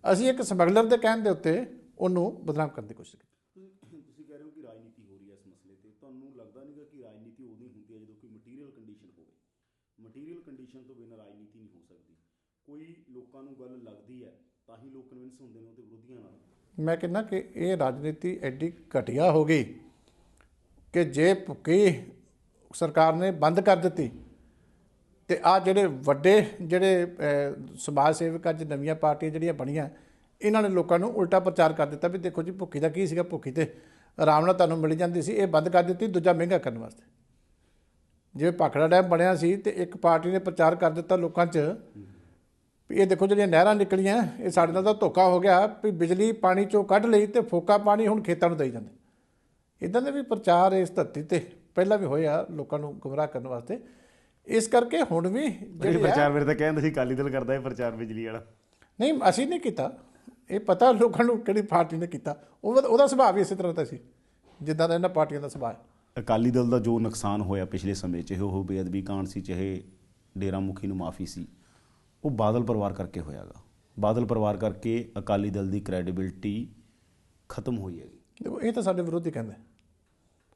ਅਸੀਂ ਇੱਕ ਸਮਗਲਰ ਦੇ ਕਹਿਣ ਦੇ ਉੱਤੇ ਉਹਨੂੰ ਬਦਨਾਮ ਕਰਨ ਦੀ ਕੋਸ਼ਿਸ਼ ਕੀਤੀ। ਤੁਸੀਂ ਕਹਿ ਰਹੇ ਹੋ ਕਿ ਰਾਜਨੀਤੀ ਹੋ ਰਹੀ ਹੈ ਇਸ ਮਸਲੇ ਤੇ। ਤੁਹਾਨੂੰ ਲੱਗਦਾ ਨਹੀਂਗਾ ਕਿ ਰਾਜਨੀਤੀ ਉਦੋਂ ਹੀ ਹੁੰਦੀ ਹੈ ਜਦੋਂ ਕੋਈ ਮਟੀਰੀਅਲ ਕੰਡੀਸ਼ਨ ਹੋਵੇ? ਮਟੀਰੀਅਲ ਕੰਡੀਸ਼ਨ ਤੋਂ ਬਿਨਾਂ ਰਾਜਨੀਤੀ ਨਹੀਂ ਹੋ ਸਕਦੀ। ਕੋਈ ਲੋਕਾਂ ਨੂੰ ਗੱਲ ਲੱਗਦੀ ਹੈ ਤਾਂ ਹੀ ਲੋਕ ਕਨਵਿੰਸ ਹੁੰਦੇ ਨੇ ਉਹਦੇ ਵਿਰੋਧੀਆਂ ਨਾਲ। ਮੈਂ ਕਹਿੰਦਾ ਕਿ ਇਹ ਰਾਜਨੀਤੀ ਐਡੀ ਘਟੀਆ ਹੋ ਗਈ ਕਿ ਜੇ ਭੁੱਕੀ ਸਰਕਾਰ ਨੇ ਬੰਦ ਕਰ ਦਿੱਤੀ ਤੇ ਆ ਜਿਹੜੇ ਵੱਡੇ ਜਿਹੜੇ ਸਮਾਜ ਸੇਵਕ ਅੱਜ ਨਵੀਆਂ ਪਾਰਟੀਆਂ ਜਿਹੜੀਆਂ ਬਣੀਆਂ, ਇਹਨਾਂ ਨੇ ਲੋਕਾਂ ਨੂੰ ਉਲਟਾ ਪ੍ਰਚਾਰ ਕਰ ਦਿੱਤਾ ਵੀ ਦੇਖੋ ਜੀ, ਭੁੱਖੀ ਦਾ ਕੀ ਸੀਗਾ, ਭੁੱਖੀ ਤੇ ਆਰਾਮ ਨਾਲ ਤੁਹਾਨੂੰ ਮਿਲ ਜਾਂਦੀ ਸੀ, ਇਹ ਬੰਦ ਕਰ ਦਿੱਤੀ, ਦੂਜਾ ਮਹਿੰਗਾ ਕਰਨ ਵਾਸਤੇ। ਜਿਵੇਂ ਭਾਖੜਾ ਡੈਮ ਬਣਿਆ ਸੀ ਤੇ ਇੱਕ ਪਾਰਟੀ ਨੇ ਪ੍ਰਚਾਰ ਕਰ ਦਿੱਤਾ ਲੋਕਾਂ 'ਚ ਵੀ ਇਹ ਦੇਖੋ ਜਿਹੜੀਆਂ ਨਹਿਰਾਂ ਨਿਕਲੀਆਂ, ਇਹ ਸਾਡੇ ਨਾਲ ਤਾਂ ਧੋਖਾ ਹੋ ਗਿਆ ਵੀ ਬਿਜਲੀ ਪਾਣੀ ਚੋਂ ਕੱਢ ਲਈ ਤੇ ਫੋਕਾ ਪਾਣੀ ਹੁਣ ਖੇਤਾਂ ਨੂੰ ਦੇਈ ਜਾਂਦੇ। ਇਦਾਂ ਦੇ ਵੀ ਪ੍ਰਚਾਰ ਇਸ ਧਰਤੀ ਤੇ ਪਹਿਲਾਂ ਵੀ ਹੋਇਆ ਲੋਕਾਂ ਨੂੰ ਗੁੰਮਰਾਹ ਕਰਨ ਵਾਸਤੇ। ਇਸ ਕਰਕੇ ਹੁਣ ਵੀ ਜਿਹੜੇ ਪ੍ਰਚਾਰ ਵੇਲੇ ਤਾਂ ਕਹਿੰਦੇ ਸੀ ਅਕਾਲੀ ਦਲ ਕਰਦਾ ਹੈ ਪ੍ਰਚਾਰ ਬਿਜਲੀ ਵਾਲਾ। ਨਹੀਂ ਅਸੀਂ ਨਹੀਂ ਕੀਤਾ। ਇਹ ਪਤਾ ਲੋਕਾਂ ਨੂੰ ਕਿਹੜੀ ਪਾਰਟੀ ਨੇ ਕੀਤਾ। ਉਹ ਉਹਦਾ ਸੁਭਾਅ ਵੀ ਇਸੇ ਤਰ੍ਹਾਂ ਦਾ ਸੀ ਜਿੱਦਾਂ ਦਾ ਇਹਨਾਂ ਪਾਰਟੀਆਂ ਦਾ ਸੁਭਾਅ ਅਕਾਲੀ ਦਲ ਦਾ ਜੋ ਨੁਕਸਾਨ ਹੋਇਆ ਪਿਛਲੇ ਸਮੇਂ 'ਚ ਉਹ ਬੇਅਦਬੀ ਕਾਂਡ ਸੀ ਚਾਹੇ ਡੇਰਾ ਮੁਖੀ ਨੂੰ ਮਾਫੀ ਸੀ ਉਹ ਬਾਦਲ ਪਰਿਵਾਰ ਕਰਕੇ ਹੋਇਆਗਾ। ਬਾਦਲ ਪਰਿਵਾਰ ਕਰਕੇ ਅਕਾਲੀ ਦਲ ਦੀ ਕ੍ਰੈਡੀਬਿਲਟੀ ਖਤਮ ਹੋਈ ਹੈਗੀ। ਦੇਖੋ ਇਹ ਤਾਂ ਸਾਡੇ ਵਿਰੋਧੀ ਕਹਿੰਦੇ।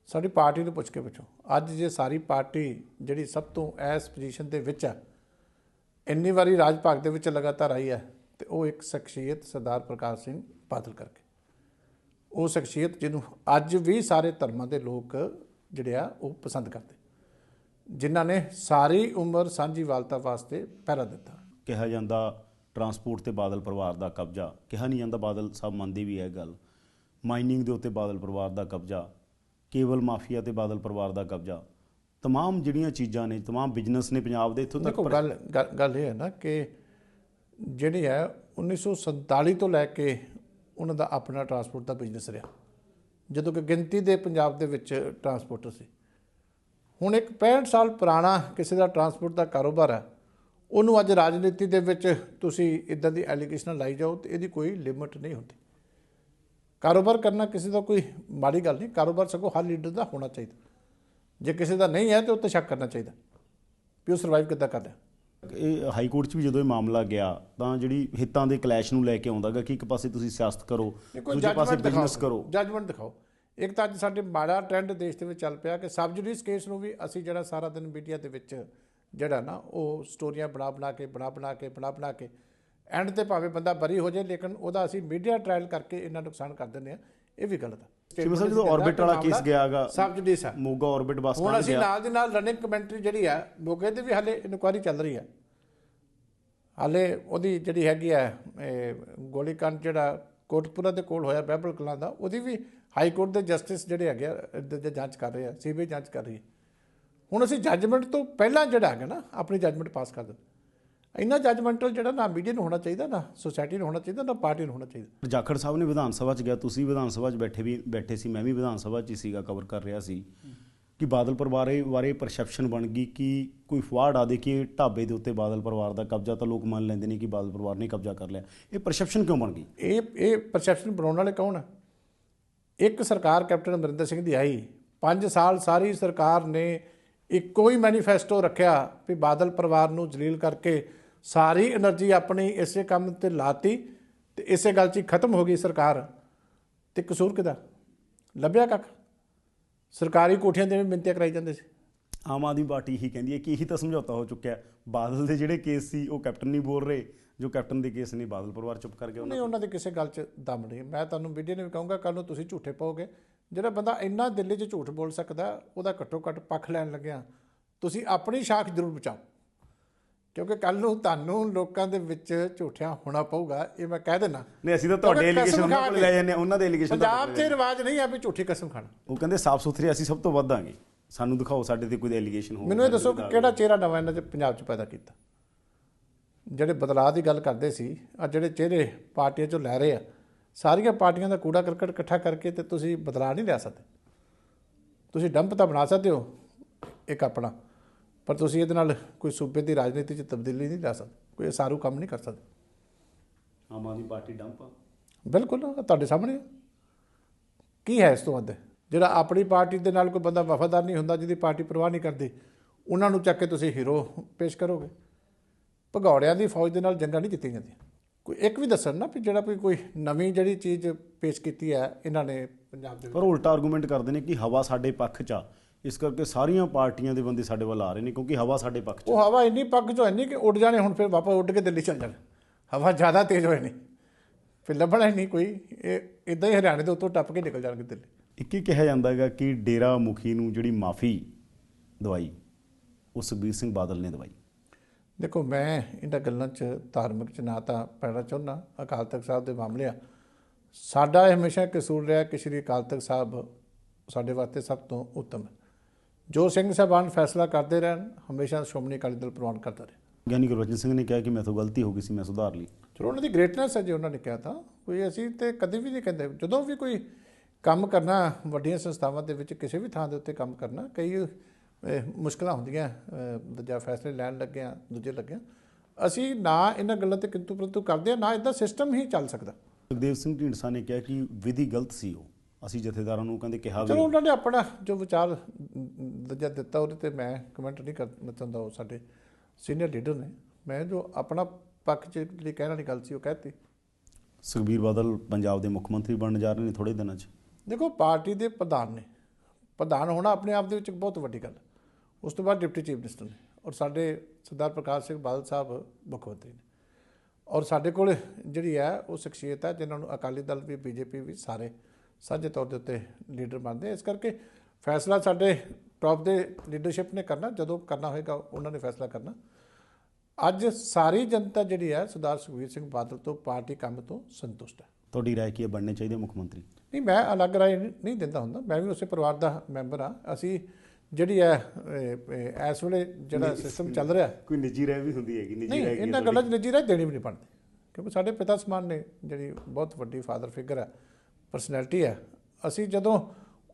ਸਾਡੀ ਪਾਰਟੀ ਨੂੰ ਪੁੱਛ ਕੇ ਪੁੱਛੋ। ਅੱਜ ਜੇ ਸਾਰੀ ਪਾਰਟੀ ਜਿਹੜੀ ਸਭ ਤੋਂ ਐਸ ਪੋਜੀਸ਼ਨ ਦੇ ਵਿੱਚ ਹੈ, ਇੰਨੀ ਵਾਰੀ ਰਾਜ ਭਾਗ ਦੇ ਵਿੱਚ ਲਗਾਤਾਰ ਆਈ ਹੈ, ਤੇ ਉਹ ਇੱਕ ਸ਼ਖਸੀਅਤ ਸਰਦਾਰ ਪ੍ਰਕਾਸ਼ ਸਿੰਘ ਬਾਦਲ ਕਰਕੇ। ਉਹ ਸ਼ਖਸੀਅਤ ਜਿਹਨੂੰ ਅੱਜ ਵੀ ਸਾਰੇ ਧਰਮਾਂ ਦੇ ਲੋਕ ਜਿਹੜੇ ਆ, ਉਹ ਪਸੰਦ ਕਰਦੇ। ਜਿਨ੍ਹਾਂ ਨੇ ਸਾਰੀ ਉਮਰ ਸਾਂਝੀ ਵਾਲਤਾ ਵਾਸਤੇ ਪਹਿਰਾ ਦਿੱਤਾ। ਕਿਹਾ ਜਾਂਦਾ ਟਰਾਂਸਪੋਰਟ ਤੇ ਬਾਦਲ ਪਰਿਵਾਰ ਦਾ ਕਬਜ਼ਾ। ਕਿਹਾ ਨਹੀਂ ਜਾਂਦਾ ਬਾਦਲ ਸਾਹਿਬ ਮੰਨਦੇ ਵੀ ਹੈ ਗੱਲ। ਮਾਈਨਿੰਗ ਦੇ ਉੱਤੇ ਬਾਦਲ ਪਰਿਵਾਰ ਦਾ ਕਬਜ਼ਾ। ਕੇਵਲ ਮਾਫੀਆ ਤੇ ਬਾਦਲ ਪਰਿਵਾਰ ਦਾ ਕਬਜ਼ਾ। ਤਮਾਮ ਜਿਹੜੀਆਂ ਚੀਜ਼ਾਂ ਨੇ ਤਮਾਮ ਬਿਜ਼ਨਸ ਨੇ ਪੰਜਾਬ ਦੇ ਇੱਥੋਂ ਤੱਕ ਗੱਲ- ਗੱਲ ਇਹ ਹੈ ਨਾ ਕਿ ਜਿਹੜੀ ਹੈ 1947 ਤੋਂ ਲੈ ਕੇ ਉਹਨਾਂ ਦਾ ਆਪਣਾ ਟਰਾਂਸਪੋਰਟ ਦਾ ਬਿਜ਼ਨਸ ਰਿਹਾ। ਜਦੋਂ ਕਿ ਗਿਣਤੀ ਦੇ ਪੰਜਾਬ ਦੇ ਵਿੱਚ ਟਰਾਂਸਪੋਰਟਰ ਸੀ। ਹੁਣ ਇੱਕ 65 ਸਾਲ ਪੁਰਾਣਾ ਕਿਸੇ ਦਾ ਟਰਾਂਸਪੋਰਟ ਦਾ ਕਾਰੋਬਾਰ ਹੈ ਉਹਨੂੰ ਅੱਜ ਰਾਜਨੀਤੀ ਦੇ ਵਿੱਚ ਤੁਸੀਂ ਇਦਾਂ ਦੀ ਐਲੀਗੇਸ਼ਨ ਲਾਈ ਜਾਓ ਤੇ ਇਹਦੀ ਕੋਈ ਲਿਮਿਟ ਨਹੀਂ ਹੁੰਦੀ। ਕਾਰੋਬਾਰ ਕਰਨਾ ਕਿਸੇ ਦਾ ਕੋਈ ਮਾੜੀ ਗੱਲ ਨਹੀਂ ਕਾਰੋਬਾਰ ਸਗੋਂ ਹਰ ਲੀਡਰ ਦਾ ਹੋਣਾ ਚਾਹੀਦਾ। ਜੇ ਕਿਸੇ ਦਾ ਨਹੀਂ ਹੈ ਤੇ ਉੱਤੇ ਸ਼ੱਕ ਕਰਨਾ ਚਾਹੀਦਾ ਵੀ ਉਹ ਸਰਵਾਈਵ ਕਿੱਦਾਂ ਕਰਦਾ ਇਹ ਹਾਈ ਕੋਰਟ 'ਚ ਵੀ ਜਦੋਂ ਇਹ ਮਾਮਲਾ ਗਿਆ ਤਾਂ ਜਿਹੜੀ ਹਿੱਤਾਂ ਦੇ ਕਲੈਸ਼ ਨੂੰ ਲੈ ਕੇ ਆਉਂਦਾਗਾ ਕਿ ਇੱਕ ਪਾਸੇ ਤੁਸੀਂ ਸਿਆਸਤ ਕਰੋ ਦੂਜੇ ਪਾਸੇ ਬਿਜ਼ਨਸ ਕਰੋ। ਜਜਮੈਂਟ ਦਿਖਾਓ। ਇੱਕ ਤਾਂ ਅੱਜ ਸਾਡੇ ਮਾੜਾ ਟ੍ਰੈਂਡ ਦੇਸ਼ ਦੇ ਵਿੱਚ ਚੱਲ ਪਿਆ ਕਿ ਸਬ ਜੁਡੀਸ ਕੇਸ ਨੂੰ ਵੀ ਅਸੀਂ ਜਿਹੜਾ ਸਾਰਾ ਦਿਨ ਮੀਡੀਆ ਦੇ ਵਿੱਚ ਜਿਹੜਾ ਨਾ ਉਹ ਸਟੋਰੀਆਂ ਬਣਾ ਬਣਾ ਕੇ ਬਣਾ ਬਣਾ ਕੇ ਬਣਾ ਬਣਾ ਕੇ ਐਂਡ ਤੇ ਭਾਵੇਂ ਬੰਦਾ ਬਰੀ ਹੋ ਜਾਏ ਲੇਕਿਨ ਉਹਦਾ ਅਸੀਂ ਮੀਡੀਆ ਟ੍ਰਾਇਲ ਕਰਕੇ ਇੰਨਾ ਨੁਕਸਾਨ ਕਰ ਦਿੰਦੇ ਆ ਇਹ ਵੀ ਗਲਤ ਹੈ ਜਿਵੇਂ ਸਾਹਿਬ ਜਦੋਂ orbit ਵਾਲਾ ਕੇਸ ਗਿਆ ਗਾ ਸਬ ਜੁਡੀਸ ਆ ਮੋਗਾ ਆਰਬਿਟ ਬੱਸ ਹੁਣ ਅਸੀਂ ਨਾਲ ਦੀ ਨਾਲ ਰਨਿੰਗ ਕਮੈਂਟਰੀ ਜਿਹੜੀ ਆ ਮੋਗੇ ਤੇ ਵੀ ਹਾਲੇ ਇਨਕੁਆਇਰੀ ਚੱਲ ਰਹੀ ਆ। ਹਾਲੇ ਉਹਦੀ ਜਿਹੜੀ ਹੈਗੀ ਆ ਇਹ ਗੋਲੀकांड ਜਿਹੜਾ ਕੋਟਪੁਰਾ ਦੇ ਕੋਲ ਹੋਇਆ ਬਹਿਬਲ ਕਲਾਂ ਦਾ ਉਹਦੀ ਵੀ ਹਾਈ ਕੋਰਟ ਦੇ ਜਸਟਿਸ ਜਿਹੜੇ ਹੈਗੇ ਆ ਤੇ ਜਾਂਚ ਕਰ ਰਹੇ ਆ ਸੀਬੀਆਈ ਜਾਂਚ ਕਰ ਰਹੀ ਹੈ ਹੁਣ ਅਸੀਂ ਜੱਜਮੈਂਟ ਤੋਂ ਪਹਿਲਾਂ ਜਿਹੜਾ ਹੈਗਾ ਨਾ ਆਪਣੀ ਜੱਜਮੈਂਟ ਪਾਸ ਕਰ ਦਿੰਦੇ। ਇੰਨਾ ਜੱਜਮੈਂਟਲ ਜਿਹੜਾ ਨਾ ਮੀਡੀਆ ਨੂੰ ਹੋਣਾ ਚਾਹੀਦਾ ਨਾ ਸੋਸਾਇਟੀ ਨੂੰ ਹੋਣਾ ਚਾਹੀਦਾ ਨਾ ਪਾਰਟੀ ਨੂੰ ਹੋਣਾ ਚਾਹੀਦਾ। ਜਾਖੜ ਸਾਹਿਬ ਨੇ ਵਿਧਾਨ ਸਭਾ 'ਚ ਗਿਆ ਤੁਸੀਂ ਵਿਧਾਨ ਸਭਾ 'ਚ ਬੈਠੇ ਵੀ ਬੈਠੇ ਸੀ ਮੈਂ ਵੀ ਵਿਧਾਨ ਸਭਾ 'ਚ ਹੀ ਸੀਗਾ ਕਵਰ ਕਰ ਰਿਹਾ ਸੀ। ਕਿ ਬਾਦਲ ਪਰਿਵਾਰ ਬਾਰੇ ਪਰਸੈਪਸ਼ਨ ਬਣ ਗਈ ਕਿ ਕੋਈ ਫਵਾੜ ਆ ਦੇ ਕਿ ਢਾਬੇ ਦੇ ਉੱਤੇ ਬਾਦਲ ਪਰਿਵਾਰ ਦਾ ਕਬਜ਼ਾ ਤਾਂ ਲੋਕ ਮੰਨ ਲੈਂਦੇ ਨੇ ਕਿ ਬਾਦਲ ਪਰਿਵਾਰ ਨੇ ਕਬਜ਼ਾ ਕਰ ਲਿਆ। ਇਹ ਪਰਸੈਪਸ਼ਨ ਕਿਉਂ ਬਣ ਗਈ? ਇਹ ਇਹ ਪਰਸੈਪਸ਼ਨ ਬਣਾਉਣ ਵਾਲੇ ਕੌਣ ਆ? ਇੱਕ ਸਰਕਾਰ ਕੈਪਟਨ ਅਮਰਿੰਦਰ ਸਿੰਘ ਦੀ ਆਈ। 5 ਸਾਲ ਸਾਰੀ ਸਰਕਾਰ ਨੇ ਇੱਕੋ ਹੀ ਮੈਨੀਫੈਸਟੋ ਰੱਖਿਆ ਵੀ ਬਾਦਲ ਪਰਿਵਾਰ ਨੂੰ ਜਲੀਲ ਕਰਕੇ ਸਾਰੀ એનર્ਜੀ ਆਪਣੀ ਇਸੇ ਕੰਮ ਤੇ ਲਾਤੀ ਤੇ ਇਸੇ ਗੱਲ 'ਚ ਹੀ ਖਤਮ ਹੋ ਗਈ ਸਰਕਾਰ। ਤੇ ਕਸੂਰ ਕਿਦਾ ਲੱਭਿਆ ਕੱਖ? ਸਰਕਾਰੀ ਕੋਠੀਆਂ ਦੇ ਵੀ ਮਿੰਤੇ ਕਰਾਈ ਜਾਂਦੇ ਸੀ। ਆਮ ਆਦਮੀ ਪਾਰਟੀ ਹੀ ਕਹਿੰਦੀ ਹੈ ਕਿ ਇਹੀ ਤਾਂ ਸਮਝੌਤਾ ਹੋ ਚੁੱਕਿਆ ਬਾਦਲ ਦੇ ਜਿਹੜੇ ਕੇਸ ਸੀ ਉਹ ਕੈਪਟਨ ਨਹੀਂ ਬੋਲ ਰਹੇ। ਜੋ ਕੈਪਟਨ ਦੇ ਕੇਸ ਨੇ ਬਾਦਲ ਪਰਿਵਾਰ ਚੁੱਪ ਕਰ ਗਿਆ ਉਹਨਾਂ ਨਹੀਂ ਉਹਨਾਂ ਦੇ ਕਿਸੇ ਗੱਲ 'ਚ ਦਮ ਨਹੀਂ। ਮੈਂ ਤੁਹਾਨੂੰ ਵੀਡੀਓ ਨੇ ਵੀ ਕਹੂੰਗਾ ਕੱਲ ਨੂੰ ਤੁਸੀਂ ਝੂਠੇ ਪਾਓਗੇ ਜਿਹੜਾ ਬੰਦਾ ਇੰਨਾ ਦਿੱਲੀ 'ਚ ਝੂਠ ਬੋਲ ਸਕਦਾ ਉਹਦਾ ਘੱਟੋ ਘੱਟ ਪੱਖ ਲੈਣ ਲੱਗਿਆ ਤੁਸੀਂ ਆਪਣੀ ਸ਼ਾਖ ਜ਼ਰੂਰ ਬਚਾਓ। ਕਿਉਂਕਿ ਕੱਲ ਨੂੰ ਤੁਹਾਨੂੰ ਲੋਕਾਂ ਦੇ ਵਿੱਚ ਝੂਠਿਆਂ ਹੋਣਾ ਪਊਗਾ ਇਹ ਮੈਂ ਕਹਿ ਦਿੰਦਾ। ਨੇ ਅਸੀਂ ਤਾਂ ਤੁਹਾਡੇ ਐਲੀਗੇਸ਼ਨ ਉਹਨਾਂ ਕੋਲ ਲੈ ਜਾਂਦੇ ਉਹਨਾਂ ਦੇ ਐਲੀਗੇਸ਼ਨ ਪੰਜਾਬ 'ਚ ਰਿਵਾਜ ਨਹੀਂ ਆ ਵੀ ਝੂਠੀ ਕਸਮ ਖਾਣਾ। ਉਹ ਕਹਿੰਦੇ ਸਾਫ਼ ਸੁਥਰੇ ਅਸੀਂ ਸਭ ਤੋਂ ਵੱਧ ਆਂਗੇ। ਸਾਨੂੰ ਦਿਖਾਓ ਸਾਡੇ ਤੇ ਕੋਈ ਐਲੀਗੇਸ਼ਨ ਹੋ ਮੈਨੂੰ ਇਹ ਦੱਸੋ ਕਿ ਕਿਹੜਾ ਚਿਹਰਾ ਨਵਾਂ ਇਹਨਾਂ 'ਚ ਪੰਜਾਬ 'ਚ ਪੈਦਾ ਕੀਤਾ? ਜਿਹੜੇ ਬਦਲਾਅ ਦੀ ਗੱਲ ਕਰਦੇ ਸੀ ਆ ਜਿਹੜੇ ਚਿਹਰੇ ਪਾਰਟੀਆਂ 'ਚੋਂ ਲੈ ਰਹੇ ਆ ਸਾਰੀਆਂ ਪਾਰਟੀਆਂ ਦਾ ਕੂੜਾ ਕਰਕਟ ਇਕੱਠਾ ਕਰਕੇ ਤੇ ਤੁਸੀਂ ਬਦਲਾਅ ਨਹੀਂ ਲਿਆ ਸਕਦੇ। ਤੁਸੀਂ ਡੰਪ ਤਾਂ ਬਣਾ ਸਕਦੇ ਹੋ ਇੱਕ ਆਪਣਾ ਪਰ ਤੁਸੀਂ ਇਹਦੇ ਨਾਲ ਕੋਈ ਸੂਬੇ ਦੀ ਰਾਜਨੀਤੀ 'ਚ ਤਬਦੀਲੀ ਨਹੀਂ ਲਿਆ ਸਕਦੇ ਕੋਈ ਅਸਾਰੂ ਕੰਮ ਨਹੀਂ ਕਰ ਸਕਦੇ। ਆਮ ਆਦਮੀ ਪਾਰਟੀ ਡੰਪ ਬਿਲਕੁਲ ਤੁਹਾਡੇ ਸਾਹਮਣੇ। ਕੀ ਹੈ ਇਸ ਤੋਂ ਵੱਧ? ਜਿਹੜਾ ਆਪਣੀ ਪਾਰਟੀ ਦੇ ਨਾਲ ਕੋਈ ਬੰਦਾ ਵਫਾਦਾਰ ਨਹੀਂ ਹੁੰਦਾ ਜਿਹਦੀ ਪਾਰਟੀ ਪਰਵਾਹ ਨਹੀਂ ਕਰਦੀ ਉਹਨਾਂ ਨੂੰ ਚੱਕ ਕੇ ਤੁਸੀਂ ਹੀਰੋ ਪੇਸ਼ ਕਰੋਗੇ। ਭਗੌੜਿਆਂ ਦੀ ਫੌਜ ਦੇ ਨਾਲ ਜੰਗਾਂ ਨਹੀਂ ਜਿੱਤੀਆਂ ਜਾਂਦੀਆਂ। ਕੋਈ ਇੱਕ ਵੀ ਦੱਸਣ ਨਾ ਵੀ ਜਿਹੜਾ ਵੀ ਕੋਈ ਨਵੀਂ ਜਿਹੜੀ ਚੀਜ਼ ਪੇਸ਼ ਕੀਤੀ ਹੈ ਇਹਨਾਂ ਨੇ ਪੰਜਾਬ ਦੇ ਵਿੱਚ। ਪਰ ਉਲਟਾ ਆਰਗੂਮੈਂਟ ਕਰਦੇ ਨੇ ਕਿ ਹਵਾ ਸਾਡੇ ਪੱਖ 'ਚ ਆ। ਇਸ ਕਰਕੇ ਸਾਰੀਆਂ ਪਾਰਟੀਆਂ ਦੇ ਬੰਦੇ ਸਾਡੇ ਵੱਲ ਆ ਰਹੇ ਨੇ ਕਿਉਂਕਿ ਹਵਾ ਸਾਡੇ ਪੱਖ 'ਚ। ਉਹ ਹਵਾ ਇੰਨੀ ਪੱਕ ਚੋਂ ਇੰਨੀ ਕਿ ਉੱਡ ਜਾਣੇ ਹੁਣ ਫਿਰ ਵਾਪਸ ਉੱਡ ਕੇ ਦਿੱਲੀ ਚੱਲ ਜਾਣ। ਹਵਾ ਜ਼ਿਆਦਾ ਤੇਜ਼ ਹੋਏ ਨਹੀਂ ਫਿਰ ਲੱਭਣਾ ਹੀ ਨਹੀਂ ਕੋਈ। ਇਹ ਇਦਾਂ ਹੀ ਹਰਿਆਣੇ ਦੇ ਉੱਤੋਂ ਟੱਪ ਕੇ ਨਿਕਲ ਜਾਣਗੇ ਦਿੱਲੀ। ਇੱਕ ਹੀ ਕਿਹਾ ਜਾਂਦਾ ਹੈਗਾ ਕਿ ਡੇਰਾ ਮੁਖੀ ਨੂੰ ਜਿਹੜੀ ਮਾਫੀ ਦਵਾਈ ਉਹ ਸੁਖਬੀਰ ਸਿੰਘ ਬਾਦਲ ਨੇ ਦਵਾਈ। ਦੇਖੋ ਮੈਂ ਇਹਨਾਂ ਗੱਲਾਂ 'ਚ ਧਾਰਮਿਕ 'ਚ ਨਾ ਤਾਂ ਪੈਣਾ ਚਾਹੁੰਦਾ ਅਕਾਲ ਤਖਤ ਸਾਹਿਬ ਦੇ ਮਾਮਲੇ ਆ। ਸਾਡਾ ਇਹ ਹਮੇਸ਼ਾ ਕਸੂਰ ਰਿਹਾ ਕਿ ਸ੍ਰੀ ਅਕਾਲ ਤਖਤ ਸਾਹਿਬ ਸਾਡੇ ਵਾਸਤੇ ਸਭ ਤੋਂ ਉੱਤਮ ਹੈ। ਜੋ ਸਿੰਘ ਸਾਹਿਬਾਨ ਫੈਸਲਾ ਕਰਦੇ ਰਹਿਣ ਹਮੇਸ਼ਾ ਸ਼੍ਰੋਮਣੀ ਅਕਾਲੀ ਦਲ ਪ੍ਰਵਾਨ ਕਰਦਾ ਰਿਹਾ। ਗਿਆਨੀ ਗੁਰਬਚਨ ਸਿੰਘ ਨੇ ਕਿਹਾ ਕਿ ਮੈਥੋਂ ਗਲਤੀ ਹੋ ਗਈ ਸੀ ਮੈਂ ਸੁਧਾਰ ਲਈ। ਚਲੋ ਉਹਨਾਂ ਦੀ ਗ੍ਰੇਟਨੈਸ ਹੈ ਜੇ ਉਹਨਾਂ ਨੇ ਕਿਹਾ ਤਾਂ। ਕੋਈ ਅਸੀਂ ਤੇ ਕਦੇ ਵੀ ਨਹੀਂ ਕਹਿੰਦੇ। ਜਦੋਂ ਵੀ ਕੋਈ ਕੰਮ ਕਰਨਾ ਵੱਡੀਆਂ ਸੰਸਥਾਵਾਂ ਦੇ ਵਿੱਚ ਕਿਸੇ ਵੀ ਥਾਂ ਦੇ ਉੱਤੇ ਕੰਮ ਕਰਨਾ ਕਈ ਮੁਸ਼ਕਲਾਂ ਹੁੰਦੀਆਂ ਦੂਜਾ ਫੈਸਲੇ ਲੈਣ ਲੱਗਿਆ ਦੂਜੇ ਲੱਗਿਆ। ਅਸੀਂ ਨਾ ਇਹਨਾਂ ਗੱਲਾਂ ਤੇ ਕਿੰਤੂ ਪ੍ਰੰਤੂ ਕਰਦੇ ਆ ਨਾ ਇਦਾਂ ਸਿਸਟਮ ਹੀ ਚੱਲ ਸਕਦਾ। ਸੁਖਦੇਵ ਸਿੰਘ ਢੀਂਡਸਾ ਨੇ ਕਿਹਾ ਕਿ ਵਿਧੀ ਗਲਤ ਸੀ ਉਹ। ਅਸੀਂ ਜਥੇਦਾਰਾਂ ਨੂੰ ਕਹਿੰਦੇ ਕਿਹਾ ਚਲੋ ਵੀ ਉਹਨਾਂ ਨੇ ਆਪਣਾ ਜੋ ਵਿਚਾਰ ਦੂਜਾ ਦਿੱਤਾ ਉਹਦੇ ਤੇ ਮੈਂ ਕਮੈਂਟ ਨਹੀਂ ਕਰਨਾ ਚਾਹੁੰਦਾ ਉਹ ਸਾਡੇ ਸੀਨੀਅਰ ਲੀਡਰ ਨੇ ਮੈਂ ਜੋ ਆਪਣਾ ਪੱਖ 'ਚ ਜਿਹੜੀ ਕਹਿਣ ਵਾਲੀ ਗੱਲ ਸੀ ਉਹ ਕਹਿਤੀ। ਸੁਖਬੀਰ ਬਾਦਲ ਪੰਜਾਬ ਦੇ ਮੁੱਖ ਮੰਤਰੀ ਬਣਨ ਜਾ ਰਹੇ ਨੇ ਥੋੜੇ ਦਿਨਾਂ 'ਚ। ਦੇਖੋ ਪਾਰਟੀ ਦੇ ਪ੍ਰਧਾਨ ਨੇ। ਪ੍ਰਧਾਨ ਹੋਣਾ ਆਪਣੇ ਆਪ ਦੇ ਵਿੱਚ ਬਹੁਤ ਵੱਡੀ ਗੱਲ। ਹੈ ਉਸ ਤੋਂ ਬਾਅਦ ਡਿਪਟੀ ਚੀਫ ਮਿਨਿਸਟਰ ਨੇ ਔਰ ਸਾਡੇ ਸਰਦਾਰ ਪ੍ਰਕਾਸ਼ ਸਿੰਘ ਬਾਦਲ ਸਾਹਿਬ ਮੁੱਖ ਮੰਤਰੀ ਨੇ। ਔਰ ਸਾਡੇ ਕੋਲ ਜਿਹੜੀ ਹੈ ਉਹ ਸ਼ਖਸੀਅਤ ਹੈ ਜਿਨ੍ਹਾਂ ਨੂੰ ਅਕਾਲੀ ਦਲ ਵੀ ਬੀਜੇਪੀ ਵੀ ਸਾਰੇ ਸਾਂਝੇ ਤੌਰ ਦੇ ਉੱਤੇ ਲੀਡਰ ਬਣਦੇ ਇਸ ਕਰਕੇ ਫੈਸਲਾ ਸਾਡੇ ਟੌਪ ਦੇ ਲੀਡਰਸ਼ਿਪ ਨੇ ਕਰਨਾ ਜਦੋਂ ਕਰਨਾ ਹੋਏਗਾ ਉਹਨਾਂ ਨੇ ਫੈਸਲਾ ਕਰਨਾ। ਅੱਜ ਸਾਰੀ ਜਨਤਾ ਜਿਹੜੀ ਹੈ ਸਰਦਾਰ ਸੁਖਬੀਰ ਸਿੰਘ ਬਾਦਲ ਤੋਂ ਪਾਰਟੀ ਕੰਮ ਤੋਂ ਸੰਤੁਸ਼ਟ ਹੈ। ਤੁਹਾਡੀ ਰਾਏ ਕੀ ਹੈ? ਬਣਨੇ ਚਾਹੀਦੇ ਮੁੱਖ ਮੰਤਰੀ? ਨਹੀਂ ਮੈਂ ਅਲੱਗ ਰਾਏ ਨਹੀਂ ਦਿੰਦਾ ਹੁੰਦਾ। ਮੈਂ ਵੀ ਉਸੇ ਪਰਿਵਾਰ ਦਾ ਮੈਂਬਰ ਆ ਅਸੀਂ ਜਿਹੜੀ ਹੈ ਇਸ ਵੇਲੇ ਜਿਹੜਾ ਸਿਸਟਮ ਚੱਲ ਰਿਹਾ। ਕੋਈ ਨਿੱਜੀ ਰਾਏ ਵੀ ਹੁੰਦੀ ਹੈਗੀ ਨਿੱਜੀ ਕੀ ਇਹਨਾਂ ਗੱਲਾਂ 'ਚ ਨਿੱਜੀ ਰਾਏ ਦੇਣੀ ਵੀ ਨਹੀਂ ਬਣਦੀ ਕਿਉਂਕਿ ਸਾਡੇ ਪਿਤਾ ਸਮਾਨ ਨੇ ਜਿਹੜੀ ਬਹੁਤ ਵੱਡੀ ਫਾਦਰ ਫਿਗਰ ਹੈ ਪਰਸਨੈਲਿਟੀ ਹੈ ਅਸੀਂ ਜਦੋਂ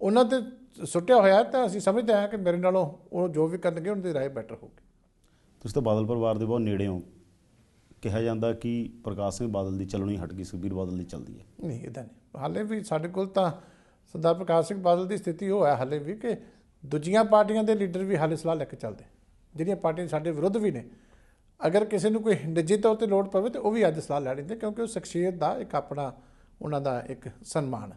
ਉਹਨਾਂ ਤੇ ਸੁੱਟਿਆ ਹੋਇਆ ਤਾਂ ਅਸੀਂ ਸਮਝਦੇ ਹਾਂ ਕਿ ਮੇਰੇ ਨਾਲੋਂ ਉਹ ਜੋ ਵੀ ਕਰਨਗੇ ਉਹਨਾਂ ਦੀ ਰਾਏ ਬੈਟਰ ਹੋਊਗੀ। ਤੁਸੀਂ ਤਾਂ ਬਾਦਲ ਪਰਿਵਾਰ ਦੇ ਬਹੁਤ ਨੇੜੇ ਹੋ। ਕਿਹਾ ਜਾਂਦਾ ਕਿ ਪ੍ਰਕਾਸ਼ ਸਿੰਘ ਬਾਦਲ ਦੀ ਚੱਲਣੀ ਹਟ ਗਈ ਸੁਖਬੀਰ ਬਾਦਲ ਦੀ ਚੱਲਦੀ ਹੈ ਨਹੀਂ ਇਦਾਂ ਨਹੀਂ। ਹਾਲੇ ਵੀ ਸਾਡੇ ਕੋਲ ਤਾਂ ਸਰਦਾਰ ਪ੍ਰਕਾਸ਼ ਸਿੰਘ ਬਾਦਲ ਦੀ ਸਥਿਤੀ ਉਹ ਹੈ ਹਾਲੇ ਵੀ ਕਿ ਦੂਜੀਆਂ ਪਾਰਟੀਆਂ ਦੇ ਲੀਡਰ ਵੀ ਹਾਲੇ ਸਲਾਹ ਲੈ ਕੇ ਚੱਲਦੇ ਜਿਹੜੀਆਂ ਪਾਰਟੀਆਂ ਸਾਡੇ ਵਿਰੁੱਧ ਵੀ ਨੇ ਅਗਰ ਕਿਸੇ ਨੂੰ ਕੋਈ ਨਿੱਜੀ ਤੌਰ ਤੇ ਲੋੜ ਪਵੇ ਤੇ ਉਹ ਵੀ ਅੱਜ ਸਲਾਹ ਲੈ ਲੈਂਦੇ ਕਿਉਂਕਿ ਉਹ ਸ਼ਖਸੀਅਤ ਦਾ ਇੱਕ ਆਪਣਾ ਉਹਨਾਂ ਦਾ ਇੱਕ ਸਨਮਾਨ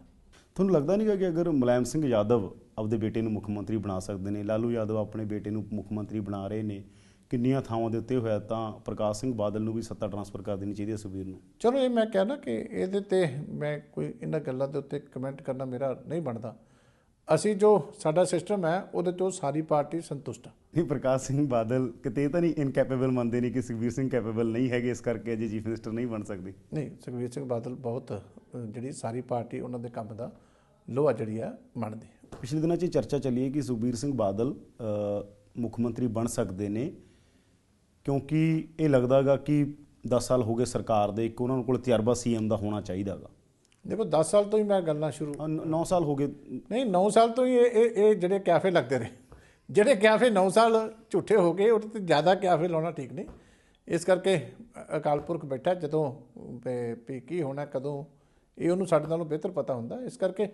ਤੁਹਾਨੂੰ ਲੱਗਦਾ ਨਹੀਂ ਕਿ ਅਗਰ ਮੁਲਾਇਮ ਸਿੰਘ ਯਾਦਵ ਆਪਦੇ ਬੇਟੇ ਨੂੰ ਮੁੱਖ ਮੰਤਰੀ ਬਣਾ ਸਕਦੇ ਨੇ ਲਾਲੂ ਯਾਦਵ ਆਪਣੇ ਬੇਟੇ ਨੂੰ ਮੁੱਖ ਮੰਤਰੀ ਬਣਾ ਰਹੇ ਨੇ ਕਿੰਨੀਆਂ ਥਾਵਾਂ ਦੇ ਉੱਤੇ ਹੋਇਆ ਤਾਂ ਪ੍ਰਕਾਸ਼ ਸਿੰਘ ਬਾਦਲ ਨੂੰ ਵੀ ਸੱਤਾ ਟਰਾਂਸਫਰ ਕਰ ਦੇਣੀ ਚਾਹੀਦੀ ਹੈ ਸੁਖਬੀਰ ਨੂੰ? ਚਲੋ ਇਹ ਮੈਂ ਕਹਿਣਾ ਕਿ ਇਹਦੇ ਤੇ ਮੈਂ ਕੋਈ ਇਹਨਾਂ ਗੱਲਾਂ ਦੇ ਉੱਤੇ ਕਮੈਂਟ ਕਰਨਾ ਮੇਰਾ ਨਹੀਂ ਬਣਦਾ। ਅਸੀਂ ਜੋ ਸਾਡਾ ਸਿਸਟਮ ਹੈ ਉਹਦੇ ਤੋਂ ਸਾਰੀ ਪਾਰਟੀ ਸੰਤੁਸ਼ਟ ਆ। ਨਹੀਂ ਪ੍ਰਕਾਸ਼ ਸਿੰਘ ਬਾਦਲ ਕਿਤੇ ਤਾਂ ਨਹੀਂ ਇਨਕੈਪੇਬਲ ਮੰਨਦੇ ਨਹੀਂ ਕਿ ਸੁਖਬੀਰ ਸਿੰਘ ਕੈਪੇਬਲ ਨਹੀਂ ਹੈਗੇ ਇਸ ਕਰਕੇ ਅਜੇ ਚੀਫ ਮਿਨਿਸਟਰ ਨਹੀਂ ਬਣ ਸਕਦੇ। ਨਹੀਂ ਸੁਖਬੀਰ ਸਿੰਘ ਬਾਦਲ ਬਹੁਤ ਜਿਹੜੀ ਸਾਰੀ ਪਾਰਟੀ ਉਹਨਾਂ ਦੇ ਕੰਮ ਦਾ ਲੋਹਾ ਜਿਹੜੀ ਆ ਮੰਨਦੀ ਪਿਛਲੇ ਦਿਨਾਂ 'ਚ ਚਰਚਾ ਚੱਲੀ ਹੈ ਕਿ ਸੁਖਬੀਰ ਸਿੰਘ ਬਾਦਲ ਮੁੱਖ ਮੰਤਰੀ ਬਣ ਸਕਦੇ ਨੇ ਕਿਉਂਕਿ ਇਹ ਲੱਗਦਾਗਾ ਕਿ 10 ਸਾਲ ਹੋ ਗਏ ਸਰਕਾਰ ਦੇ ਇੱਕ ਉਹਨਾਂ ਕੋਲ ਤਜਰਬਾ ਸੀਐਮ ਦਾ ਹੋਣਾ ਚਾਹੀਦਾਗਾ ਦੇਖੋ 10 ਸਾਲ ਤੋਂ ਹੀ ਮੈਂ ਗੱਲਾਂ ਸ਼ੁਰੂ 9 ਸਾਲ ਹੋ ਗਏ। ਨਹੀਂ 9 ਸਾਲ ਤੋਂ ਹੀ ਇਹ ਇਹ ਜਿਹੜੇ ਕੈਫੇ ਲੱਗਦੇ ਰਹੇ। ਜਿਹੜੇ ਕੈਫੇ 9 ਸਾਲ ਝੂਠੇ ਹੋ ਗਏ ਉਹਦੇ ਤੇ ਜ਼ਿਆਦਾ ਕੈਫੇ ਲਾਉਣਾ ਠੀਕ ਨਹੀਂ। ਇਸ ਕਰਕੇ ਅਕਾਲ ਪੁਰਖ ਬੈਠਾ ਜਦੋਂ ਵੀ- ਵੀ ਕੀ ਹੋਣਾ ਕਦੋਂ ਇਹ ਉਹਨੂੰ ਸਾਡੇ ਨਾਲੋਂ ਬਿਹਤਰ ਪਤਾ ਹੁੰਦਾ। ਇਸ ਕਰਕੇ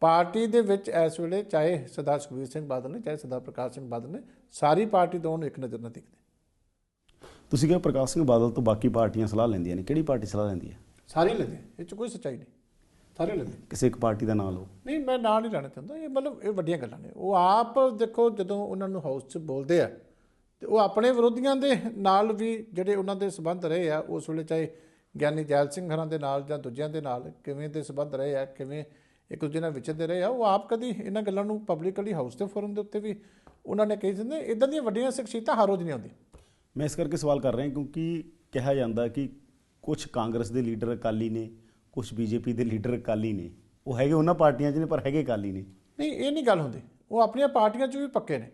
ਪਾਰਟੀ ਦੇ ਵਿੱਚ ਇਸ ਵੇਲੇ ਚਾਹੇ ਸਰਦਾਰ ਸੁਖਬੀਰ ਸਿੰਘ ਬਾਦਲ ਨੇ ਚਾਹੇ ਸਰਦਾਰ ਪ੍ਰਕਾਸ਼ ਸਿੰਘ ਬਾਦਲ ਨੇ ਸਾਰੀ ਪਾਰਟੀ ਤੋਂ ਉਹਨੂੰ ਇੱਕ ਨਜ਼ਰ ਨਾਲ ਦੇਖਦੇ। ਤੁਸੀਂ ਕਿਹਾ ਪ੍ਰਕਾਸ਼ ਸਿੰਘ ਬਾਦਲ ਤੋਂ ਬਾਕੀ ਪਾਰਟੀਆਂ ਸਲਾਹ ਲੈਂਦੀਆਂ ਨੇ। ਕਿਹੜੀ ਪਾਰਟੀ ਸਲਾਹ ਲੈਂਦੀ ਹੈ? ਸਾਰੇ ਲੈਂਦੇ ਇਹ ਚ ਕੋਈ ਸੱਚਾਈ ਨਹੀਂ। ਸਾਰੇ ਲੈਂਦੇ ਕਿਸੇ ਇੱਕ ਪਾਰਟੀ ਦਾ ਨਾਮ ਲਓ। ਨਹੀਂ ਮੈਂ ਨਾਂ ਨਹੀਂ ਲੈਣਾ ਚਾਹੁੰਦਾ। ਇਹ ਮਤਲਬ ਇਹ ਵੱਡੀਆਂ ਗੱਲਾਂ ਨੇ। ਉਹ ਆਪ ਦੇਖੋ ਜਦੋਂ ਉਹਨਾਂ ਨੂੰ ਹਾਊਸ 'ਚ ਬੋਲਦੇ ਆ ਤੇ ਉਹ ਆਪਣੇ ਵਿਰੋਧੀਆਂ ਦੇ ਨਾਲ ਵੀ ਜਿਹੜੇ ਉਹਨਾਂ ਦੇ ਸਬੰਧ ਰਹੇ ਆ ਉਸ ਵੇਲੇ ਚਾਹੇ ਗਿਆਨੀ ਜੈਲ ਸਿੰਘ ਹਰਾਂ ਦੇ ਨਾਲ ਜਾਂ ਦੂਜਿਆਂ ਦੇ ਨਾਲ ਕਿਵੇਂ ਦੇ ਸਬੰਧ ਰਹੇ ਆ ਕਿਵੇਂ ਇੱਕ ਦੂਜੇ ਨਾਲ ਵਿਚਰਦੇ ਰਹੇ ਆ ਉਹ ਆਪ ਕਦੀ ਇਹਨਾਂ ਗੱਲਾਂ ਨੂੰ ਪਬਲਿਕਲੀ ਹਾਊਸ ਦੇ ਫੋਰਮ ਦੇ ਉੱਤੇ ਵੀ ਉਹਨਾਂ ਨੇ ਕਹੀ ਜਾਂਦੇ ਇਦਾਂ ਦੀਆਂ ਵੱਡੀਆਂ ਸ਼ਖਸੀਅਤਾਂ ਹਰ ਰੋਜ਼ ਨਹੀਂ ਆਉਂਦੀਆਂ। ਮੈਂ ਇਸ ਕਰਕੇ ਸਵਾਲ ਕਰ ਰਿਹਾ ਕਿਉਂਕਿ ਕਿਹਾ ਜਾਂਦਾ ਕਿ ਕੁਝ ਕਾਂਗਰਸ ਦੇ ਲੀਡਰ ਅਕਾਲੀ ਨੇ ਕੁਝ ਬੀਜੇਪੀ ਦੇ ਲੀਡਰ ਅਕਾਲੀ ਨੇ। ਉਹ ਹੈਗੇ ਉਹਨਾਂ ਪਾਰਟੀਆਂ 'ਚ ਨੇ, ਪਰ ਹੈਗੇ ਅਕਾਲੀ ਨੇ। ਨਹੀਂ, ਇਹ ਨਹੀਂ ਗੱਲ ਹੁੰਦੀ। ਉਹ ਆਪਣੀਆਂ ਪਾਰਟੀਆਂ 'ਚ ਵੀ ਪੱਕੇ ਨੇ।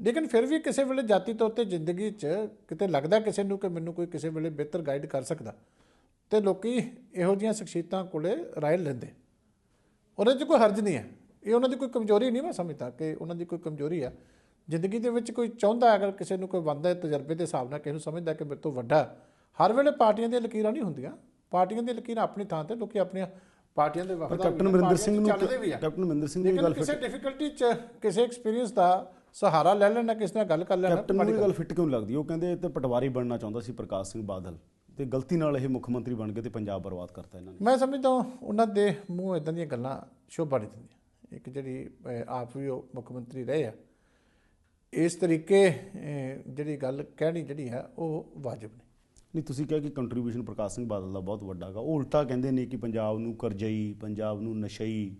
ਲੇਕਿਨ ਫਿਰ ਵੀ ਕਿਸੇ ਵੇਲੇ ਜਾਤੀ ਤੌਰ ਤੇ ਜ਼ਿੰਦਗੀ 'ਚ ਕਿਤੇ ਲੱਗਦਾ ਕਿਸੇ ਨੂੰ ਕਿ ਮੈਨੂੰ ਕੋਈ ਕਿਸੇ ਵੇਲੇ ਬਿਹਤਰ ਗਾਈਡ ਕਰ ਸਕਦਾ। ਤੇ ਲੋਕੀ ਇਹੋ ਜਿਹੀਆਂ ਸ਼ਖਸੀਅਤਾਂ ਕੋਲੇ ਰਾਏ ਲੈਂਦੇ। ਉਹਦੇ 'ਚ ਕੋਈ ਹਰਜ ਨਹੀਂ ਹੈ। ਇਹ ਉਹਨਾਂ ਦੀ ਕੋਈ ਕਮਜ਼ੋਰੀ ਨਹੀਂ ਮੈਂ ਸਮਝਦਾ ਕਿ ਉਹਨਾਂ ਦੀ ਕੋਈ ਕਮਜ਼ੋਰੀ ਆ ਜ਼ਿੰਦਗੀ ਦੇ ਵਿੱਚ ਕੋਈ ਚਾਹੁੰਦਾ ਅਗਰ ਕਿਸੇ ਨੂੰ ਕੋਈ ਬੰਦਾ ਤਜਰਬੇ ਦੇ ਹਿਸਾਬ ਨਾਲ, ਕਿਸੇ ਨੂੰ ਸਮਝਦਾ ਕਿ ਮੇਰੇ ਤੋਂ ਵੱਡਾ ਹਰ ਵੇਲੇ ਪਾਰਟੀਆਂ ਦੀਆਂ ਲਕੀਰਾਂ ਨਹੀਂ ਹੁੰਦੀਆਂ। ਪਾਰਟੀਆਂ ਦੀਆਂ ਲਕੀਰਾਂ ਆਪਣੀ ਥਾਂ ਤੇ ਲੋਕੀ ਆਪਣੀਆਂ ਪਾਰਟੀਆਂ ਦੇ ਪਰ ਵਫਾਦਾਰ ਕੈਪਟਨ 'ਚ ਸਿੰਘ ਨੂੰ ਕੈਪਟਨ ਅਮਰਿੰਦਰ ਸਿੰਘ ਦੀ ਲੇਕਿਨ ਗੱਲ ਕਿਸੇ ਡਿਫਿਕਲਟੀ 'ਚ ਕਿਸੇ ਐਕਸਪੀਰੀਅੰਸ ਦਾ ਸਹਾਰਾ ਲੈ ਲੈਣਾ ਕਿਸੇ ਨਾਲ ਗੱਲ ਕਰ ਲੈਣਾ ਕੈਪਟਨ ਨੂੰ ਗੱਲ ਫਿੱਟ ਕਿਉਂ ਲੱਗਦੀ? ਉਹ ਕਹਿੰਦੇ ਤੇ ਪਟਵਾਰੀ ਬਣਨਾ ਚਾਹੁੰਦਾ ਸੀ ਪ੍ਰਕਾਸ਼ ਸਿੰਘ ਬਾਦਲ ਤੇ ਗਲਤੀ ਨਾਲ ਇਹ ਮੁੱਖ ਮੰਤਰੀ ਬਣ ਗਏ ਤੇ ਪੰਜਾਬ ਬਰਬਾਦ ਕਰਤਾ ਇਹਨਾਂ ਨੇ। ਮੈਂ ਸਮਝਦਾ ਉਹਨਾਂ ਦੇ ਮੂੰਹ ਇਦਾਂ ਦੀਆਂ ਗੱਲਾਂ ਸ਼ੋਭਾ ਨਹੀਂ ਦਿੰਦੀਆਂ। ਇੱਕ ਜਿਹੜੀ ਆਪ ਵੀ ਉਹ ਮੁੱਖ ਮੰਤਰੀ ਰਹੇ ਆ ਇਸ ਤਰੀਕੇ ਜਿਹੜੀ ਗੱਲ ਕਹਿਣੀ ਜਿਹੜੀ ਹੈ ਉਹ ਵਾਜਬ ਨਹੀਂ। ਨਹੀਂ ਤੁਸੀਂ ਕਿਹਾ ਕਿ ਕੰਟਰੀਬਿਊਸ਼ਨ ਪ੍ਰਕਾਸ਼ ਸਿੰਘ ਬਾਦਲ ਦਾ ਬਹੁਤ ਵੱਡਾ ਹੈਗਾ। ਉਹ ਉਲਟਾ ਕਹਿੰਦੇ ਨੇ ਕਿ ਪੰਜਾਬ ਨੂੰ ਕਰਜ਼ਈ ਪੰਜਾਬ ਨੂੰ ਨਸ਼ਈ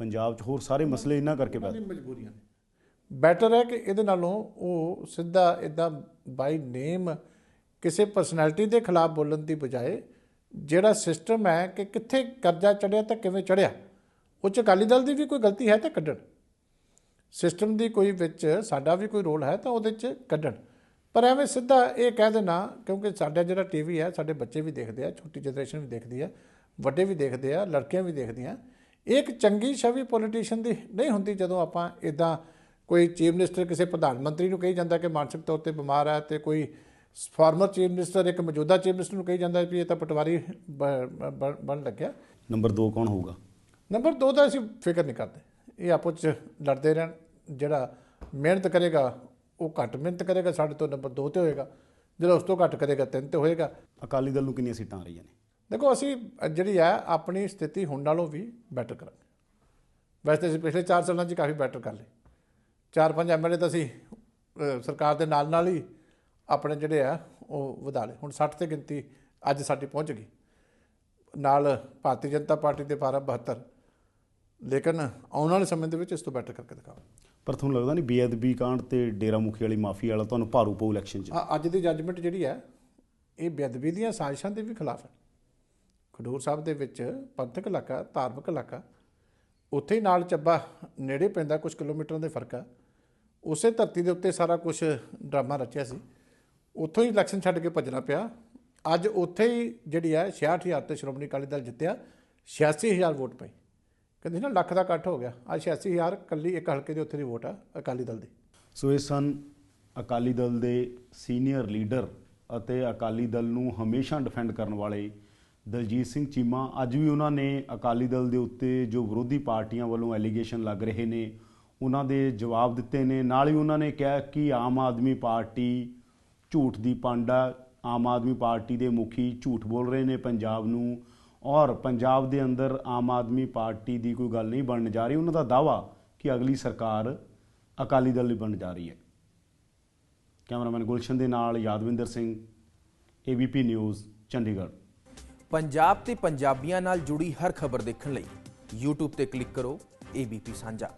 ਪੰਜਾਬ 'ਚ ਹੋਰ ਸਾਰੇ ਮਸਲੇ ਇਹਨਾਂ ਕਰਕੇ ਪੈਦਾ ਦੀ ਮਜਬੂਰੀਆਂ ਨੇ। ਬੈਟਰ ਹੈ ਕਿ ਇਹਦੇ ਨਾਲੋਂ ਉਹ ਸਿੱਧਾ ਇਦਾਂ ਬਾਈ ਨੇਮ ਕਿਸੇ ਪਰਸਨੈਲਿਟੀ ਦੇ ਖਿਲਾਫ ਬੋਲਣ ਦੀ ਬਜਾਏ ਜਿਹੜਾ ਸਿਸਟਮ ਹੈ ਕਿ ਕਿੱਥੇ ਕਰਜ਼ਾ ਚੜਿਆ ਤਾਂ ਕਿਵੇਂ ਚੜਿਆ ਉਹ 'ਚ ਅਕਾਲੀ ਦਲ ਦੀ ਵੀ ਕੋਈ ਗਲਤੀ ਹੈ ਤਾਂ ਕੱਢਣ। ਸਿਸਟਮ ਦੀ ਕੋਈ ਵਿੱਚ ਸਾਡਾ ਵੀ ਕੋਈ ਰੋਲ ਹੈ ਤਾਂ ਉਹਦੇ 'ਚ ਕੱਢਣ। ਪਰ ਐਵੇਂ ਸਿੱਧਾ ਇਹ ਕਹਿ ਦੇਣਾ ਕਿਉਂਕਿ ਸਾਡਾ ਜਿਹੜਾ ਟੀਵੀ ਹੈ ਸਾਡੇ ਬੱਚੇ ਵੀ ਦੇਖਦੇ ਆ ਛੋਟੀ ਜਨਰੇਸ਼ਨ ਵੀ ਦੇਖਦੀ ਆ ਵੱਡੇ ਵੀ ਦੇਖਦੇ ਆ ਲੜਕੀਆਂ ਵੀ ਦੇਖਦੀਆਂ। ਇਹ ਇੱਕ ਚੰਗੀ ਛਵੀ ਪੋਲੀਟੀਸ਼ੀਅਨ ਦੀ ਨਹੀਂ ਹੁੰਦੀ ਜਦੋਂ ਆਪਾਂ ਇਦਾਂ ਕੋਈ ਚੀਫ ਮਿਨਿਸਟਰ ਕਿਸੇ ਪ੍ਰਧਾਨ ਮੰਤਰੀ ਨੂੰ ਕਹੀ ਜਾਂਦਾ ਕਿ ਮਾਨਸਿਕ ਤੌਰ ਤੇ ਬਿਮਾਰ ਹੈ ਤੇ ਕੋਈ ਫਾਰਮਰ ਚੀਫ ਮਿਨਿਸਟਰ ਇੱਕ ਮੌਜੂਦਾ ਚੀਫ ਮਿਨਿਸਟਰ ਨੂੰ ਕਹੀ ਜਾਂਦਾ ਵੀ ਇਹ ਤਾਂ ਪਟਵਾਰੀ ਬਣ ਲੱਗਿਆ। ਨੰਬਰ 2 ਕੌਣ ਹੋਊਗਾ? ਨੰਬਰ 2 ਦਾ ਅਸੀਂ ਫਿਕਰ ਨਹੀਂ ਕਰਦੇ। ਇਹ ਆਪੋ ਚ ਲੜਦੇ ਰਹਿਣ ਜਿਹੜਾ ਮਿਹਨਤ ਕਰੇਗਾ ਉਹ ਘੱਟ ਮਿਹਨਤ ਕਰੇਗਾ ਸਾਡੇ ਤੋਂ ਨੰਬਰ 2 ਤੇ ਹੋਏਗਾ। ਜਿਹੜਾ ਉਸ ਤੋਂ ਘੱਟ ਕਰੇਗਾ 3 ਤੇ ਹੋਏਗਾ। ਅਕਾਲੀ ਦਲ ਨੂੰ ਕਿੰਨੀਆਂ ਸੀਟਾਂ ਆ ਰਹੀਆਂ ਨੇ? ਦੇਖੋ ਅਸੀਂ ਜਿਹੜੀ ਆ ਆਪਣੀ ਸਥਿਤੀ ਹੁਣ ਨਾਲੋਂ ਵੀ ਬੈਟਰ ਕਰਾਂਗੇ। ਵੈਸੇ ਅਸੀਂ ਪਿਛਲੇ 4 ਸਾਲਾਂ 'ਚ ਕਾਫੀ ਬੈਟਰ ਕਰ ਲਏ। ਚਾਰ ਪੰਜ ਐਮਐਲਏ ਤਾਂ ਅਸੀਂ ਸਰਕਾਰ ਦੇ ਨਾਲ ਨਾਲ ਹੀ ਆਪਣੇ ਜਿਹੜੇ ਆ ਉਹ ਵਧਾ ਲਏ। ਹੁਣ 60 ਤੇ ਗਿਣਤੀ ਅੱਜ ਸਾਡੀ ਪਹੁੰਚ ਗਈ। ਨਾਲ ਭਾਰਤੀ ਜਨਤਾ ਪਾਰਟੀ ਦੇ 12 72 ਲੇਕਿਨ ਆਉਣ ਵਾਲੇ ਸਮੇਂ ਦੇ ਵਿੱਚ ਇਸ ਤੋਂ ਬੈਟਰ ਕਰਕੇ ਦਿਖਾਵਾਂਗੇ ਪਰ ਤੁਹਾਨੂੰ ਲੱਗਦਾ ਨਹੀਂ ਬੇਅਦਬੀ ਕਾਂਡ ਤੇ ਡੇਰਾ ਮੁਖੀ ਵਾਲੀ ਮਾਫੀ ਵਾਲਾ ਤੁਹਾਨੂੰ ਭਾਰੂ ਪਊ ਇਲੈਕਸ਼ਨ 'ਚ? ਅੱਜ ਦੀ ਜੱਜਮੈਂਟ ਜਿਹੜੀ ਹੈ, ਇਹ ਬੇਅਦਬੀ ਦੀਆਂ ਸਾਜ਼ਿਸ਼ਾਂ ਦੇ ਵੀ ਖਿਲਾਫ ਹੈ। ਖਡੂਰ ਸਾਹਿਬ ਦੇ ਵਿੱਚ ਪੰਥਕ ਇਲਾਕਾ, ਧਾਰਮਿਕ ਇਲਾਕਾ, ਉੱਥੇ ਹੀ ਨਾਲ ਚੱਬਾ, ਨੇੜੇ ਪੈਂਦਾ ਕੁਝ ਕਿਲੋਮੀਟਰਾਂ ਦੇ ਫ਼ਰਕ ਆ। ਉਸੇ ਧਰਤੀ ਦੇ ਉੱਤੇ ਸਾਰਾ ਕੁਝ ਡਰਾਮਾ ਰਚਿਆ ਸੀ। ਉੱਥੋਂ ਹੀ ਇਲੈਕਸ਼ਨ ਛੱਡ ਕੇ ਭੱਜਣਾ ਪਿਆ। ਅੱਜ ਉੱਥੇ ਹੀ ਜਿਹੜੀ ਹੈ 66000 ਤੇ ਸ਼੍ਰੋਮਣੀ ਅਕਾਲੀ ਦਲ ਜਿੱਤਿਆ 86000 ਵੋਟ ਪਈ। ਕਹਿੰਦੇ ਨਾ ਲੱਖ ਦਾ ਇਕੱਠ ਹੋ ਗਿਆ। ਅੱਜ 86000 ਕੱਲੀ ਇੱਕ ਹਲਕੇ ਦੇ ਉੱਥੇ ਦੀ ਵੋਟ ਆ, ਅਕਾਲੀ ਦਲ ਦੀ। ਸੋ ਇਹ ਸਨ ਅਕਾਲੀ ਦਲ ਦੇ ਸੀਨੀਅਰ ਲੀਡਰ ਅਤੇ ਅਕਾਲੀ ਦਲ ਨੂੰ ਹਮੇਸ਼ਾ ਡਿਫੈਂਡ ਕਰਨ ਵਾਲੇ ਦਲਜੀਤ ਸਿੰਘ ਚੀਮਾ। ਅੱਜ ਵੀ ਉਹਨਾਂ ਨੇ ਅਕਾਲੀ ਦਲ ਦੇ ਉੱਤੇ ਜੋ ਵਿਰੋਧੀ ਪਾਰਟੀਆਂ ਵੱਲੋਂ ਐਲੀਗੇਸ਼ਨ ਲੱਗ ਰਹੇ ਨੇ, ਉਹਨਾਂ ਦੇ ਜਵਾਬ ਦਿੱਤੇ ਨੇ। ਨਾਲ ਹੀ ਉਹਨਾਂ ਨੇ ਕਿਹਾ ਕਿ ਆਮ ਆਦਮੀ ਪਾਰਟੀ ਝੂਠ ਦੀ ਪਾਂਡਾ, ਆਮ ਆਦਮੀ ਪਾਰਟੀ ਦੇ ਮੁਖੀ ਝੂਠ ਬੋਲ ਰਹੇ ਨੇ, ਪੰਜਾਬ ਨੂੰ ਔਰ ਪੰਜਾਬ ਦੇ ਅੰਦਰ ਆਮ ਆਦਮੀ ਪਾਰਟੀ ਦੀ ਕੋਈ ਗੱਲ ਨਹੀਂ ਬਣਨ ਜਾ ਰਹੀ, ਉਹਨਾਂ ਦਾ ਦਾਵਾ ਕਿ ਅਗਲੀ ਸਰਕਾਰ ਅਕਾਲੀ ਦਲ ਦੀ ਬਣ ਜਾ ਰਹੀ ਹੈ। ਕੈਮਰਾਮੈਨ ਗੁਲਸ਼ਨ ਦੇ ਨਾਲ ਯਾਦਵਿੰਦਰ ਸਿੰਘ ਏਬੀਪੀ ਨਿਊਜ਼ ਚੰਡੀਗੜ੍ਹ। ਪੰਜਾਬ ਤੇ ਪੰਜਾਬੀਆਂ ਨਾਲ ਜੁੜੀ ਹਰ ਖਬਰ ਦੇਖਣ ਲਈ YouTube ਤੇ ਕਲਿੱਕ ਕਰੋ ਏਬੀਪੀ ਸਾਂਝਾ।